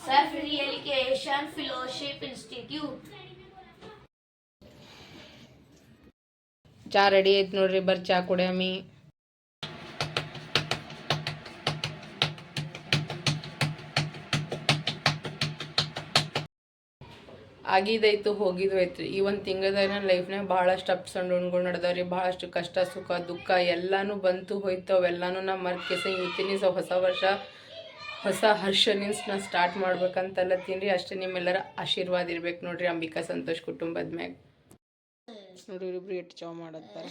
Self Realization Fellowship Institute. ಚಾ ready ಐತೆ ನೋಡ್ರಿ ಬರ್ ಚಾ ಕುಡಿಯಮಿ ಆಗಿದೈತು ಹೋಗಿದ್ದು ಐತ್ರಿ ಈ ಒಂದು ತಿಂಗಳದಾಗ ನನ್ನ ಲೈಫ್ನಾಗ ಭಾಳಷ್ಟು ಅಪ್ಸ್ ಆ್ಯಂಡ್ ಡೌನ್ಗಳು ನಡೆದವ್ರಿ ಭಾಳಷ್ಟು ಕಷ್ಟ, ಸುಖ, ದುಃಖ ಎಲ್ಲನೂ ಬಂತು ಹೋಯ್ತು. ಅವೆಲ್ಲನೂ ನಾ ಮರ್ಕೆಸ ಇವತ್ತಿನ ಹೊಸ ವರ್ಷ ಹೊಸ ಹರ್ಷನಿಂದ ನಾ ಸ್ಟಾರ್ಟ್ ಮಾಡ್ಬೇಕಂತಲ್ಲತ್ತೀನಿ ರೀ. ಅಷ್ಟೇ ನಿಮ್ಮೆಲ್ಲರ ಆಶೀರ್ವಾದ ಇರ್ಬೇಕು ನೋಡ್ರಿ ಅಂಬಿಕಾ ಸಂತೋಷ್ ಕುಟುಂಬದ ಮ್ಯಾಗ. ನೋಡ್ರಿ ಇವ್ರಿಬ್ರು ಎಷ್ಟು ಚಾವ್ ಮಾಡತ್ತಾರ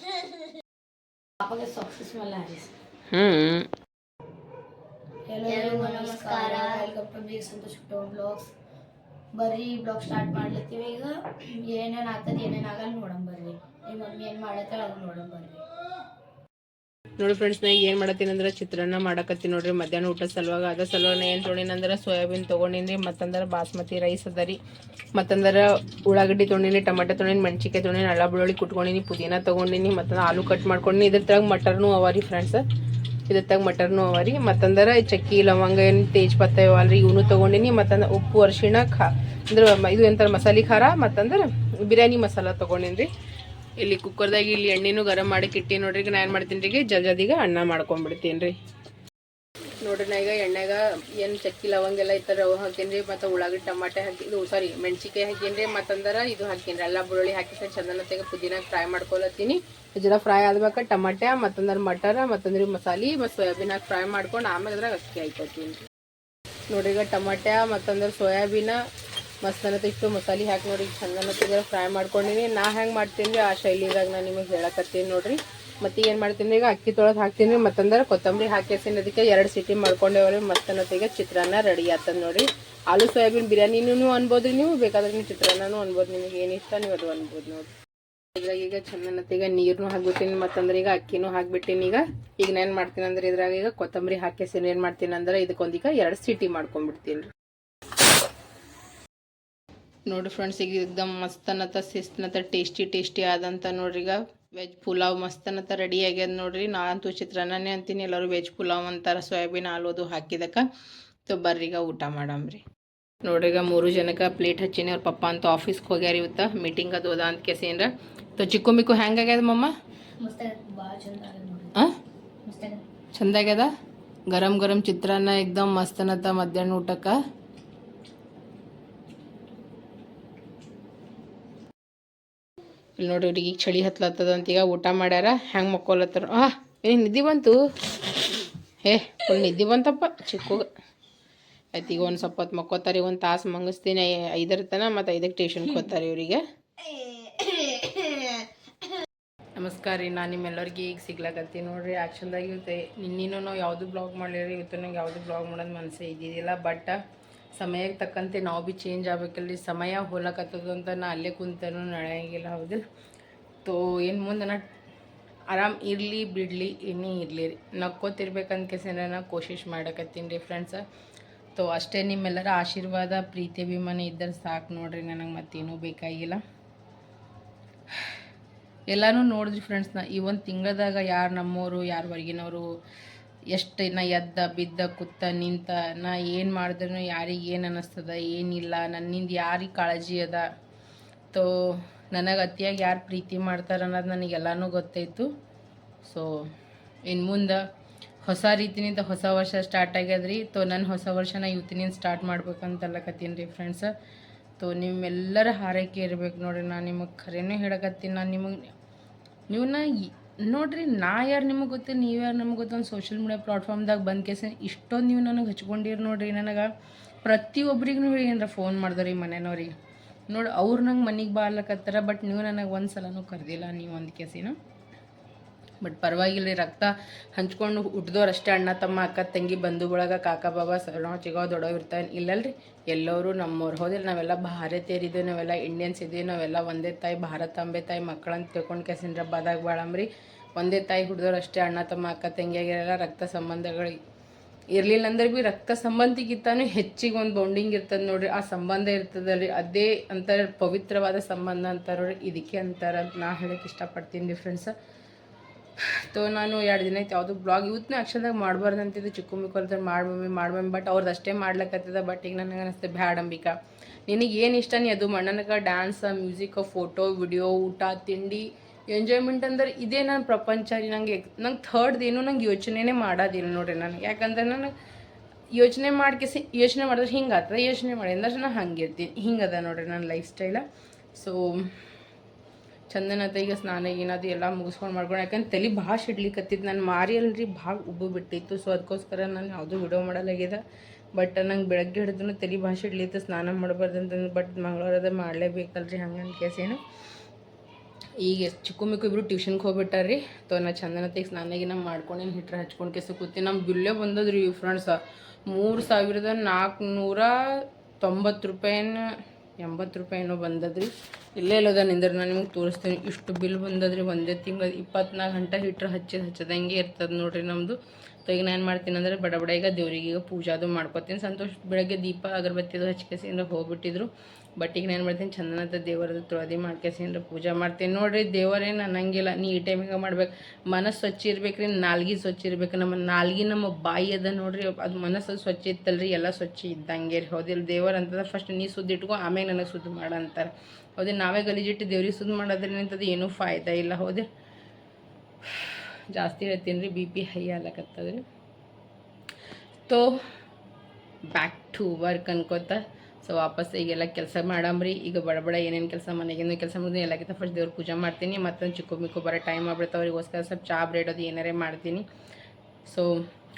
ಹ್ಞೂ ಎಲ್ಲರಿಗೂ ನಮಸ್ಕಾರ. ವೆಲ್ಕಮ್ ಟು ಬಿಗ್ ಸಂತೋಷ್ ಕುಟುಂಬ ಬ್ಲಾಗ್ಸ್ ಬರ್ರಿ ಬ್ಲಾಗ್ ಸ್ಟಾರ್ಟ್ ಮಾಡ್ಲತ್ತೀವಿ ಈಗ. ಏನೇನು ಆಗ್ತದೆ ಏನೇನು ಆಗಲ್ಲ ನೋಡಂಬರ್ರಿ ನಿಮ್ಮ ಮಮ್ಮಿ ಏನು ಮಾಡತ್ತಾಳ ಅದು ನೋಡಮ್ ಬರ್ರಿ. ನೋಡಿ ಫ್ರೆಂಡ್ಸ್ ನಾ, ಏನು ಮಾಡತ್ತೀನಿ ಅಂದ್ರೆ ಚಿತ್ರಾನ್ನ ಮಾಡಕತ್ತೀನಿ ನೋಡ್ರಿ. ಮಧ್ಯಾಹ್ನ ಊಟ ಸಲುವಾಗ ಅದ ಸಲುವಾಗ ಏನು ತೊಗೊಂಡಿನಂದ್ರೆ ಸೋಯಾಬೀನ್ ತೊಗೊಂಡಿನಿ, ಮತ್ತಂದ್ರೆ ಬಾಸ್ಮತಿ ರೈಸ್ ಅದ ರೀ. ಮತ್ತಂದ್ರೆ ಉಳ್ಳಾಗಡ್ಡಿ ತೊಗೊಂಡಿನಿ, ಟೊಮೆಟೊ ತೊಗೊಂಡಿನಿ ಮೆಣಸಿಕಾಯಿ ತೊಗೊಂಡಿನಿ ಅಳ್ಳ ಬೆಳ್ಳುಳ್ಳಿ ಕುಟ್ಕೊಂಡಿನಿ, ಪುದೀನ ತೊಗೊಂಡಿನಿ ಮತ್ತು ಆಲೂ ಕಟ್ ಮಾಡ್ಕೊಂಡಿನಿ. ಇದ್ರ ತಗ ಮಟರ್ನು ಅವ ರೀ ಫ್ರೆಂಡ್ಸ್ ಇದ್ರ ತಗ ಮಟರ್ನು ಅವ ರೀ. ಮತ್ತಂದ್ರೆ ಚಕ್ಕಿ, ಲವಂಗ, ಏನು ತೇಜ್ಪತ್ತ ಅಲ್ರಿ, ಇವನು ತೊಗೊಂಡಿನಿ. ಮತ್ತಂದ್ರೆ ಉಪ್ಪು ಅರಿಶಿಣ ಖಾ ಅಂದ್ರೆ ಇದು ಎಂತಾರೆ ಮಸಾಲೆ ಖಾರ, ಮತ್ತಂದ್ರೆ ಬಿರಿಯಾನಿ ಮಸಾಲ ತೊಗೊಂಡಿನಿ ರೀ. ಇಲ್ಲಿ ಕುಕ್ಕರ್ದಾಗ ಇಲ್ಲಿ ಎಣ್ಣೆನೂ ಗರಂ ಮಾಡಿ ಕಿಟ್ಟಿ ನೋಡ್ರಿ, ಈಗ ನಾ ಏನು ಮಾಡ್ತೀನಿ ರೀ ಜಲ್ದಿಗ ಅನ್ನ ಮಾಡ್ಕೊಂಡ್ಬಿಡ್ತೀನಿ ರೀ. ನೋಡ್ರಿ ನಾ ಈಗ ಎಣ್ಣೆಗ ಏನು ಚಕ್ಕಿ ಲವಂಗ ಎಲ್ಲ ಥರ ಹಾಕೀನಿ ರೀ, ಮತ್ತು ಉಳ್ಳಾಗಡ್ಡಿ ಟಮಾಟೆ ಹಾಕಿ, ಇದು ಸಾರಿ ಮೆಣಸಿಕಾಯಿ ಹಾಕೀನಿ ರೀ, ಮತ್ತಂದ್ರೆ ಇದು ಹಾಕೀನಿ ಎಲ್ಲ ಬೆಳ್ಳುಳ್ಳಿ ಹಾಕಿ ಚಂದನ ತೆಗೆ ಪುದೀನ ಫ್ರೈ ಮಾಡ್ಕೊಳತ್ತೀನಿ. ಜರ ಫ್ರೈ ಆದ್ಬೇಕಾ ಟಮಾಟೆ, ಮತ್ತಂದ್ರೆ ಮಟರ, ಮತ್ತಂದ್ರೆ ಮಸಾಲೆ, ಮತ್ತು ಸೋಯಾಬೀನ್ ಹಾಕಿ ಫ್ರೈ ಮಾಡ್ಕೊಂಡು ಆಮೇಲೆ ಅದ್ರಾಗ ಅಕ್ಕಿ ಹಾಕೋತೀನಿ ನೋಡ್ರಿ ಈಗ ಟಮಾಟೆ, ಮತ್ತಂದ್ರೆ ಸೋಯಾಬೀನ ಮಸ್ತ್ ಇಷ್ಟು ಮಸಾಲೆ ಹಾಕಿ ನೋಡಿ, ಚಂದನ ಫ್ರೈ ಮಾಡ್ಕೊಂಡಿನಿ. ನಾ ಹೆಂಗೆ ಮಾಡ್ತೀನಿ ರೀ? ಆ ಶೈಲಿದಾಗ ನಾನು ನಿಮಗೆ ಹೇಳಕತ್ತೀನಿ ನೋಡ್ರಿ. ಮತ್ತೆ ಏನು ಮಾಡ್ತೀನಿ ಈಗ? ಅಕ್ಕಿ ತೊಳೆದು ಹಾಕ್ತೀನಿ. ರೀ ಮತ್ತಂದ್ರೆ ಕೊತ್ತಂಬರಿ ಹಾಕಿರ್ತೀನಿ ಅದಕ್ಕೆ ಎರಡು ಸಿಟಿ ಮಾಡ್ಕೊಂಡೇವ್ರಿ. ಈಗ ಚಿತ್ರಾನ್ನ ರೆಡಿ ಆತದ ನೋಡಿ ಆಲೂ ಸೋಯಾಬೀನ್ ಬಿರಿಯಾನಿನೂ ಅನ್ಬೋದು ನೀವು ಬೇಕಾದ್ರೆ ನೀವು ಚಿತ್ರಾನ್ನನೂ ಅನ್ಬೋದು. ನಿಮಗೆ ಏನು ಇಷ್ಟ ನೀವು ಅದು ಅನ್ಬೋದು ನೋಡಿ ಇದ್ರಾಗ ಈಗ ಚಂದನತ್ತೀಗ ನೀರ್ನು ಹಾಕ್ಬಿಟ್ಟಿನಿ. ಮತ್ತಂದ್ರೆ ಈಗ ಅಕ್ಕಿನೂ ಹಾಕ್ಬಿಟ್ಟಿನಿ ಈಗ. ಈಗ ನಾನು ಮಾಡ್ತೀನಿ ಅಂದ್ರೆ ಇದ್ರಾಗ ಈಗ ಕೊತ್ತಂಬರಿ ಹಾಕಿಸಿ ಏನು ಮಾಡ್ತೀನಿ ಅಂದ್ರೆ ಇದಕ್ಕೊಂದೀಗ ಎರಡು ಸಿಟಿ ಮಾಡ್ಕೊಂಡ್ಬಿಡ್ತೀನಿ ರೀ ನೋಡ್ರಿ ಫ್ರೆಂಡ್ಸ್ ಈಗ ಎಕ್ದಮ್ ಮಸ್ತನತ ಅನ್ನತ ಟೇಸ್ಟಿ ಟೇಸ್ಟಿ ಆದಂತ ನೋಡ್ರಿ ಈಗ ವೆಜ್ ಪುಲಾವ್ ಮಸ್ತನತ ರೆಡಿ ಆಗ್ಯದ ನೋಡ್ರಿ. ನಾನಂತೂ ಚಿತ್ರಾನ್ನನೇ ಅಂತೀನಿ. ಎಲ್ಲರೂ ವೆಜ್ ಪುಲಾವ್ ಅಂತಾರ. ಸೋಯಾಬೀನ್ ಆಲೂದು ಹಾಕಿದಕ್ಕ. ತೊ ಬರ್ರಿ ಈಗ ಊಟ ಮಾಡಮ್ರಿ ನೋಡ್ರಿಗ ಈಗ ಮೂರು ಜನಕ್ಕೆ ಪ್ಲೇಟ್ ಹಚ್ಚಿನಿ. ಅವ್ರ ಪಪ್ಪ ಅಂತ ಆಫೀಸ್ಗೆ ಹೋಗ್ಯಾರ ಇವತ್ತ. ಮೀಟಿಂಗ್ ಅದು ಅದ ಅಂತ ಕೆಸೇನ್ರ. ತೊ ಚಿಕ್ಕು ಮಿಕ್ಕು ಹೆಂಗೆ ಆಗ್ಯದ ಮಮ್ಮ ಚಂದಾಗ್ಯದ ಮಸ್ತ್ ಗರಂ ಗರಂ ಚಿತ್ರಾನ್ನ ಎಕ್ದಮ್ ಅನ್ನತ್ತ ಮಧ್ಯಾಹ್ನ ಊಟಕ್ಕೆ. ಇಲ್ಲಿ ನೋಡಿ ಅವ್ರಿಗೆ ಈಗ ಚಳಿ ಹತ್ಲತ್ತದ ಅಂತ ಈಗ ಊಟ ಮಾಡ್ಯಾರ ಹೆಂಗೆ ಮಕ್ಕೋಲತ್ತರ? ಆ ಏನು ನಿದ್ದೆ ಬಂತು. ಏ, ಫುಲ್ ನಿದ್ದೆ ಬಂತಪ್ಪ, ಚಿಕ್ಕಗ. ಆಯ್ತು, ಈಗ ಒಂದು ಸ್ವಲ್ಪ ಹೊತ್ತು ಮಕ್ಕೋತಾರೆ ಒಂದು ತಾಸು ಮಂಗಿಸ್ತೀನಿ ಐದರ ತನ ಮತ್ತು ಐದಕ್ಕೆ ಟ್ಯೂಷನ್ಗೆ ಹೋಗ್ತಾರೆ ಇವರಿಗೆ. ನಮಸ್ಕಾರ ರೀ, ನಾನು ನಿಮ್ಮೆಲ್ಲರಿಗೆ ಈಗ ಸಿಗ್ಲಾಕತ್ತೀನಿ ನೋಡ್ರಿ. ಆ್ಯಕ್ಚುಲ್ದಾಗ ಇವತ್ತು ನಿನ್ನೂ ನಾವು ಯಾವುದು ಬ್ಲಾಗ್ ಮಾಡಿರಿ ಇವತ್ತು ನಂಗೆ ಯಾವುದು ಬ್ಲಾಗ್ ಮಾಡೋದು ಮನಸ್ಸೇ ಇದ್ದಿದ್ದಿಲ್ಲ ಬಟ್ ಸಮಯಕ್ಕೆ ತಕ್ಕಂತೆ ನಾವು ಭೀ ಚೇಂಜ್ ಆಗ್ಬೇಕಲ್ರಿ. ಸಮಯ ಹೋಲಕತ್ತದ ಅಂತ ನಾ ಅಲ್ಲೇ ಕುಂತನೂ ನಡೆಯಂಗಿಲ್ಲ ಹೌದಿಲ್ಲ ತೋ, ಏನು ಮುಂದೆ ನಾ ಆರಾಮ್ ಇರಲಿ ಬಿಡಲಿ ಏನೇ ಇರಲಿ ರೀ. ನಕ್ಕೋತಿರ್ಬೇಕಂತ ಕೆಸನ ನಾ ಕೋಶಿಶ್ ಮಾಡಕತ್ತೀನಿ ರೀ ಫ್ರೆಂಡ್ಸ ತೋ, ಅಷ್ಟೇ ನಿಮ್ಮೆಲ್ಲರ ಆಶೀರ್ವಾದ, ಪ್ರೀತಿ, ಅಭಿಮಾನ ಇದ್ದರೆ ಸಾಕು ನೋಡ್ರಿ, ನನಗೆ ಮತ್ತೇನೂ ಬೇಕಾಗಿಲ್ಲ. ಎಲ್ಲನೂ ನೋಡಿದ್ರಿ ಫ್ರೆಂಡ್ಸ್ನ ಈ ಒಂದು ತಿಂಗಳದಾಗ ಯಾರು ನಮ್ಮವರು ಯಾರು ಹೊರಗಿನವರು ಎಷ್ಟು ನಾ ಎದ್ದ, ಬಿದ್ದ, ಕುತ್ತ, ನಿಂತ, ನಾ ಏನು ಮಾಡಿದ್ರು ಯಾರಿಗೆ ಏನು ಅನ್ನಿಸ್ತದ ಏನಿಲ್ಲ, ನನ್ನಿಂದ ಯಾರಿಗೆ ಕಾಳಜಿ ಅದ? ತೋ, ನನಗೆ ಅತಿಯಾಗಿ ಯಾರು ಪ್ರೀತಿ ಮಾಡ್ತಾರೆ ಅನ್ನೋದು ನನಗೆಲ್ಲನೂ ಗೊತ್ತಾಯಿತು ಸೊ ಇನ್ನು ಮುಂದೆ ಹೊಸ ರೀತಿನಿಂದ ಹೊಸ ವರ್ಷ ಸ್ಟಾರ್ಟ್ ಆಗ್ಯದ್ರಿ. ತೋ ನನ್ನ ಹೊಸ ವರ್ಷನ ಇವತ್ತಿನಿಂದ ಸ್ಟಾರ್ಟ್ ಮಾಡ್ಬೇಕಂತಲ್ಲಕತ್ತೀನಿ ರೀ ಫ್ರೆಂಡ್ಸ. ತೋ, ನಿಮ್ಮೆಲ್ಲರ ಹಾರೈಕೆ ಇರ್ಬೇಕು ನೋಡ್ರಿ. ನಾನು ನಿಮಗೆ ಖರೇನೂ ಹೇಳಕತ್ತೀನಿ. ನಾನು ನಿಮಗೆ ನೀವನ್ನ ನೋಡ್ರಿ, ನಾ ಯಾರು ನಿಮಗೆ ಗೊತ್ತು, ನೀವು ಯಾರು ನಮ್ಗೆ ಗೊತ್ತು, ಒಂದು ಸೋಷಿಯಲ್ ಮೀಡಿಯಾ ಪ್ಲಾಟ್ಫಾರ್ಮ್ದಾಗ ಬಂದ ಕೇಸ ಇಷ್ಟೊಂದು ನೀವು ನನಗೆ ಹಚ್ಕೊಂಡಿರಿ ನೋಡ್ರಿ. ನನಗೆ ಪ್ರತಿಯೊಬ್ಬರಿಗೂ ಏನಾರ ಫೋನ್ ಮಾಡಿದ್ರಿ ಮನೆಯವ್ರಿಗೆ ನೋಡಿ, ಅವ್ರು ನಂಗೆ ಮನೆಗೆ ಬಾ ಬಟ್ ನೀವು ನನಗೆ ಒಂದು ಸಲನೂ ಕರೆದಿಲ್ಲ ನೀವು ಒಂದು ಕೇಸಿನ ಬಟ್ ಪರವಾಗಿಲ್ಲ ರಕ್ತ ಹಂಚ್ಕೊಂಡು ಹುಟ್ಟಿದವ್ರು ಅಷ್ಟೇ ಅಣ್ಣ, ತಮ್ಮ, ಅಕ್ಕ, ತಂಗಿ ಬಂಧು ಬಳಗ ಕಾಕ, ಬಾಬಾ ಸಣ್ಣ ಚಿಗೋ ದೊಡ್ಡವ್ ಇರ್ತಾನೆ ಇಲ್ಲಲ್ರಿ. ಎಲ್ಲರೂ ನಮ್ಮವ್ರು ಹೋದ್ರೆ, ನಾವೆಲ್ಲ ಭಾರತೀಯರಿದ್ದೀವಿ, ನಾವೆಲ್ಲ ಇಂಡಿಯನ್ಸ್ ಇದ್ದೀವಿ ನಾವೆಲ್ಲ ಒಂದೇ ತಾಯಿ ಭಾರತಾಂಬೆ ತಾಯಿ ಮಕ್ಕಳಂತ ತಿಳ್ಕೊಂಡು ಕೆಸಿನ ಬಾದಾಗ ಬಾಳಂಬ್ರಿ. ಒಂದೇ ತಾಯಿ ಹುಡ್ದವ್ರು ಅಷ್ಟೇ ಅಣ್ಣ, ತಮ್ಮ, ಅಕ್ಕ ತಂಗಿಯಾಗಿರಲ್ಲ ರಕ್ತ ಸಂಬಂಧಗಳು ಇರಲಿಲ್ಲ ಅಂದ್ರೆ ಭೀ ರಕ್ತ ಸಂಬಂಧಿಗಿಂತಾನು ಹೆಚ್ಚಿಗೆ ಒಂದು ಬೌಂಡಿಂಗ್ ಇರ್ತದೆ ನೋಡ್ರಿ. ಆ ಸಂಬಂಧ ಇರ್ತದಲ್ರಿ. ಅದೇ ಅಂತಾರೆ ಪವಿತ್ರವಾದ ಸಂಬಂಧ ಅಂತಾರೆ ಇದಕ್ಕೆ ಅಂತಾರೆ ಅಂತ ನಾ ಹೇಳಕ್ಕೆ ಇಷ್ಟಪಡ್ತೀನಿ ಫ್ರೆಂಡ್ಸ್ ತೋ, ನಾನು ಎರಡು ದಿನ ಆಯ್ತು ಯಾವುದು ಬ್ಲಾಗ್ ಇವತ್ತು ಆ್ಯಕ್ಚುಲಾಗಿ ಮಾಡಬಾರ್ದು ಅಂತಿದ್ದು ಚಿಕ್ಕ ಮಿಕ್ಕಲ್ದ್ರೆ ಮಾಡ್ಬೋಮಿ ಮಾಡ್ಬೋಮಿ ಬಟ್ ಅವ್ರದ್ದು ಅಷ್ಟೇ ಮಾಡ್ಲಕ್ಕತ್ತದ ಬಟ್ ಈಗ ನನಗೆ ಅನಿಸ್ತೆ, ಬ್ಯಾಡ ಅಂಬಿಕಾ. ನಿನಗೆ ಇಷ್ಟ ನೀ ಅದು ಮಣ್ಣನಕ ಡ್ಯಾನ್ಸ್ ಮ್ಯೂಸಿಕ್ ಫೋಟೋ ವಿಡಿಯೋ ಊಟ, ತಿಂಡಿ ಎಂಜಾಯ್ಮೆಂಟ್ ಅಂದ್ರೆ ಇದೇ ನನ್ನ ಪ್ರಪಂಚ ರೀ. ನಂಗೆ ನಂಗೆ ಏನು ನಂಗೆ ಯೋಚನೆನೇ ಮಾಡೋದಿಲ್ಲ ನೋಡ್ರಿ ನನಗೆ ಯಾಕಂದ್ರೆ ನನಗೆ ಯೋಚನೆ ಮಾಡ್ಕೆ ಯೋಚನೆ ಮಾಡಿದ್ರೆ ಹಿಂಗೆ ಆಗ್ತದೆ, ಯೋಚನೆ ಮಾಡಿ ಅಂದ್ರೆ ನಾನು ಹಂಗೆ ಇರ್ತೀನಿ ಹಿಂಗದ ನೋಡ್ರಿ ನನ್ನ ಲೈಫ್ ಸ್ಟೈಲ ಸೊ ಚಂದನತ ಈಗ ಸ್ನಾನ ಏನಾದ್ರು ಎಲ್ಲ ಮುಗಿಸ್ಕೊಂಡು ಮಾಡ್ಕೊಂಡು, ಯಾಕಂದ್ರೆ ತಲೆ ಭಾಳ ಸಿಡ್ಲಿಕತ್ತಿದ್ದು ನಾನು ಮಾರಿ ಅಲ್ರಿ ಭಾಳ ಉಬ್ಬು ಬಿಟ್ಟಿತ್ತು ಸೊ ಅದಕ್ಕೋಸ್ಕರ ನಾನು ಯಾವುದೂ ವಿಡಿಯೋ ಮಾಡಲಾಗ್ಯದ ಬಟ್ ನಂಗೆ ಬೆಳಗ್ಗೆ ಹಿಡಿದ್ರು ತಲೆ ಭಾಳ ಸಿಡ್ಲಿತ್ತು, ಸ್ನಾನ ಮಾಡಬಾರ್ದು ಅಂತಂದು ಬಟ್ ಮಂಗಳವಾರದ ಮಾಡಲೇಬೇಕಲ್ರಿ, ಹಂಗೆ ಕೇಸೇನು ಈಗ ಚಿಕ್ಕ ಮಿಕ್ಕು ಇಬ್ಬರು ಟ್ಯೂಷನ್ಗೆ ಹೋಗ್ಬಿಟ್ಟಾರ್ರಿ. ತೊ ನಾ ಚಂದನತೆಗೆ ಸ್ನಾನಾಗಿನ ಮಾಡ್ಕೊಂಡೇನು ಹಿಟ್ರ ಹಚ್ಕೊಂಡು ಕೆಸ ಕೂತಿ ನಮ್ಮ ಬಿಲ್ಲೇ ಬಂದದ್ರಿ ಫ್ರೆಂಡ್ಸ ಮೂರು ಸಾವಿರದ ನಾಲ್ಕುನೂರ ತೊಂಬತ್ತು ರೂಪಾಯಿನ ಎಂಬತ್ತು ರೂಪಾಯಿನೂ ಬಂದದ್ರಿ. ಇಲ್ಲೇ ಇಲ್ಲದ ನಿಂದ್ರೆ ನಾನು ನಿಮ್ಗೆ ತೋರಿಸ್ತೀನಿ. ಇಷ್ಟು ಬಿಲ್ ಬಂದದ್ರಿ ಒಂದೇ ತಿಂಗಳು ಇಪ್ಪತ್ನಾಲ್ಕು ಗಂಟೆ ಹೀಟ್ರ್ ಹಚ್ಚಿದ ಹಚ್ಚದಂಗೆ ಇರ್ತದೆ ನೋಡಿರಿ ನಮ್ಮದು ಸೊ ಈಗ ನಾನು ಮಾಡ್ತೀನಿ ಅಂದರೆ ಬಡ ಬಡ ಈಗ ದೇವ್ರಿಗೆ ಈಗ ಪೂಜಾದು ಮಾಡ್ಕೊತೀನಿ. ಸಂತೋಷ್ ಬೆಳಗ್ಗೆ ದೀಪ ಅಗರಬತ್ತಿದು ಅಂದ್ರೆ ಹೋಗ್ಬಿಟ್ಟಿದ್ರು. ಬಟ್ ಈಗ ನಾನು ಮಾಡ್ತೀನಿ ಚಂದನದ ದೇವರದ್ದು ತೊಳೆದಿ ಅಂದ್ರೆ ಪೂಜೆ ಮಾಡ್ತೀನಿ. ನೋಡ್ರಿ ದೇವರೇನು ಅನ್ನಂಗಿಲ್ಲ ನೀ ಈ ಟೈಮಿಗೆ ಮಾಡ್ಬೇಕು. ಮನಸ್ಸು ಸ್ವಚ್ಛ ಇರ್ಬೇಕು ರೀ ನಾಲ್ಗೆ ಸ್ವಚ್ಛ ಇರ್ಬೇಕು. ನಮ್ಮ ನಾಲ್ಗೆ ನಮ್ಮ ಬಾಯಿ ಅದ ನೋಡ್ರಿ. ಅದು ಮನಸ್ಸು ಸ್ವಚ್ಛ ಇತ್ತಲ್ರಿ, ಎಲ್ಲ ಸ್ವಚ್ಛ ಇದ್ದಂಗೆ ರೀ ಹೌದಿಲ್ಲ ದೇವರ ಅಂತದ ಫಸ್ಟ್ ನೀ ಸುದ್ದಿ ಇಟ್ಕೊ, ಆಮೇಲೆ ನನಗೆ ಸುದ್ದಿ ಮಾಡ ಅಂತಾರೆ. ಹೌದಿಲ್ಲ, ನಾವೇ ಗಲೀಜಿಟ್ಟು ದೇವ್ರಿಗೆ ಸುದ್ದಿ ಮಾಡೋದ್ರಿಂದ ಅದು ಏನೂ ಫಾಯ್ದಾ ಇಲ್ಲ. ಹೌದಿಲ್ಲ? ಜಾಸ್ತಿ ಹೇಳ್ತೀನಿ ರೀ ಬಿ ಪಿ ಹೈ ಆಗ್ಲಕತ್ತದ್ರಿ. ತೋ ಬ್ಯಾಕ್ ಟು ವರ್ಕ್ ಅನ್ಕೋತ ಸೊ ವಾಪಸ್ ಈಗೆಲ್ಲ ಕೆಲಸ ಮಾಡಮ್ರಿ. ಈಗ ಬಡ ಬಡ ಏನೇನು ಕೆಲಸ ಮನೆಗೇನು ಕೆಲಸ ಮಾಡಿದ್ರೆ ಎಲ್ಲಕ್ಕಿಂತ ಫಸ್ಟ್ ದೇವ್ರ ಪೂಜೆ ಮಾಡ್ತೀನಿ, ಮತ್ತೊಂದು ಚಿಕ್ಕು ಮಿಕ್ಕು ಬರೋ ಟೈಮ್ ಆಗ್ಬಿಡ್ತಾವೆ ಅವ್ರಿಗೋಸ್ಕರ ಸ್ವಲ್ಪ ಚಾ ಬ್ರೆಡ್ ಅದು ಏನಾರೇ ಮಾಡ್ತೀನಿ. ಸೊ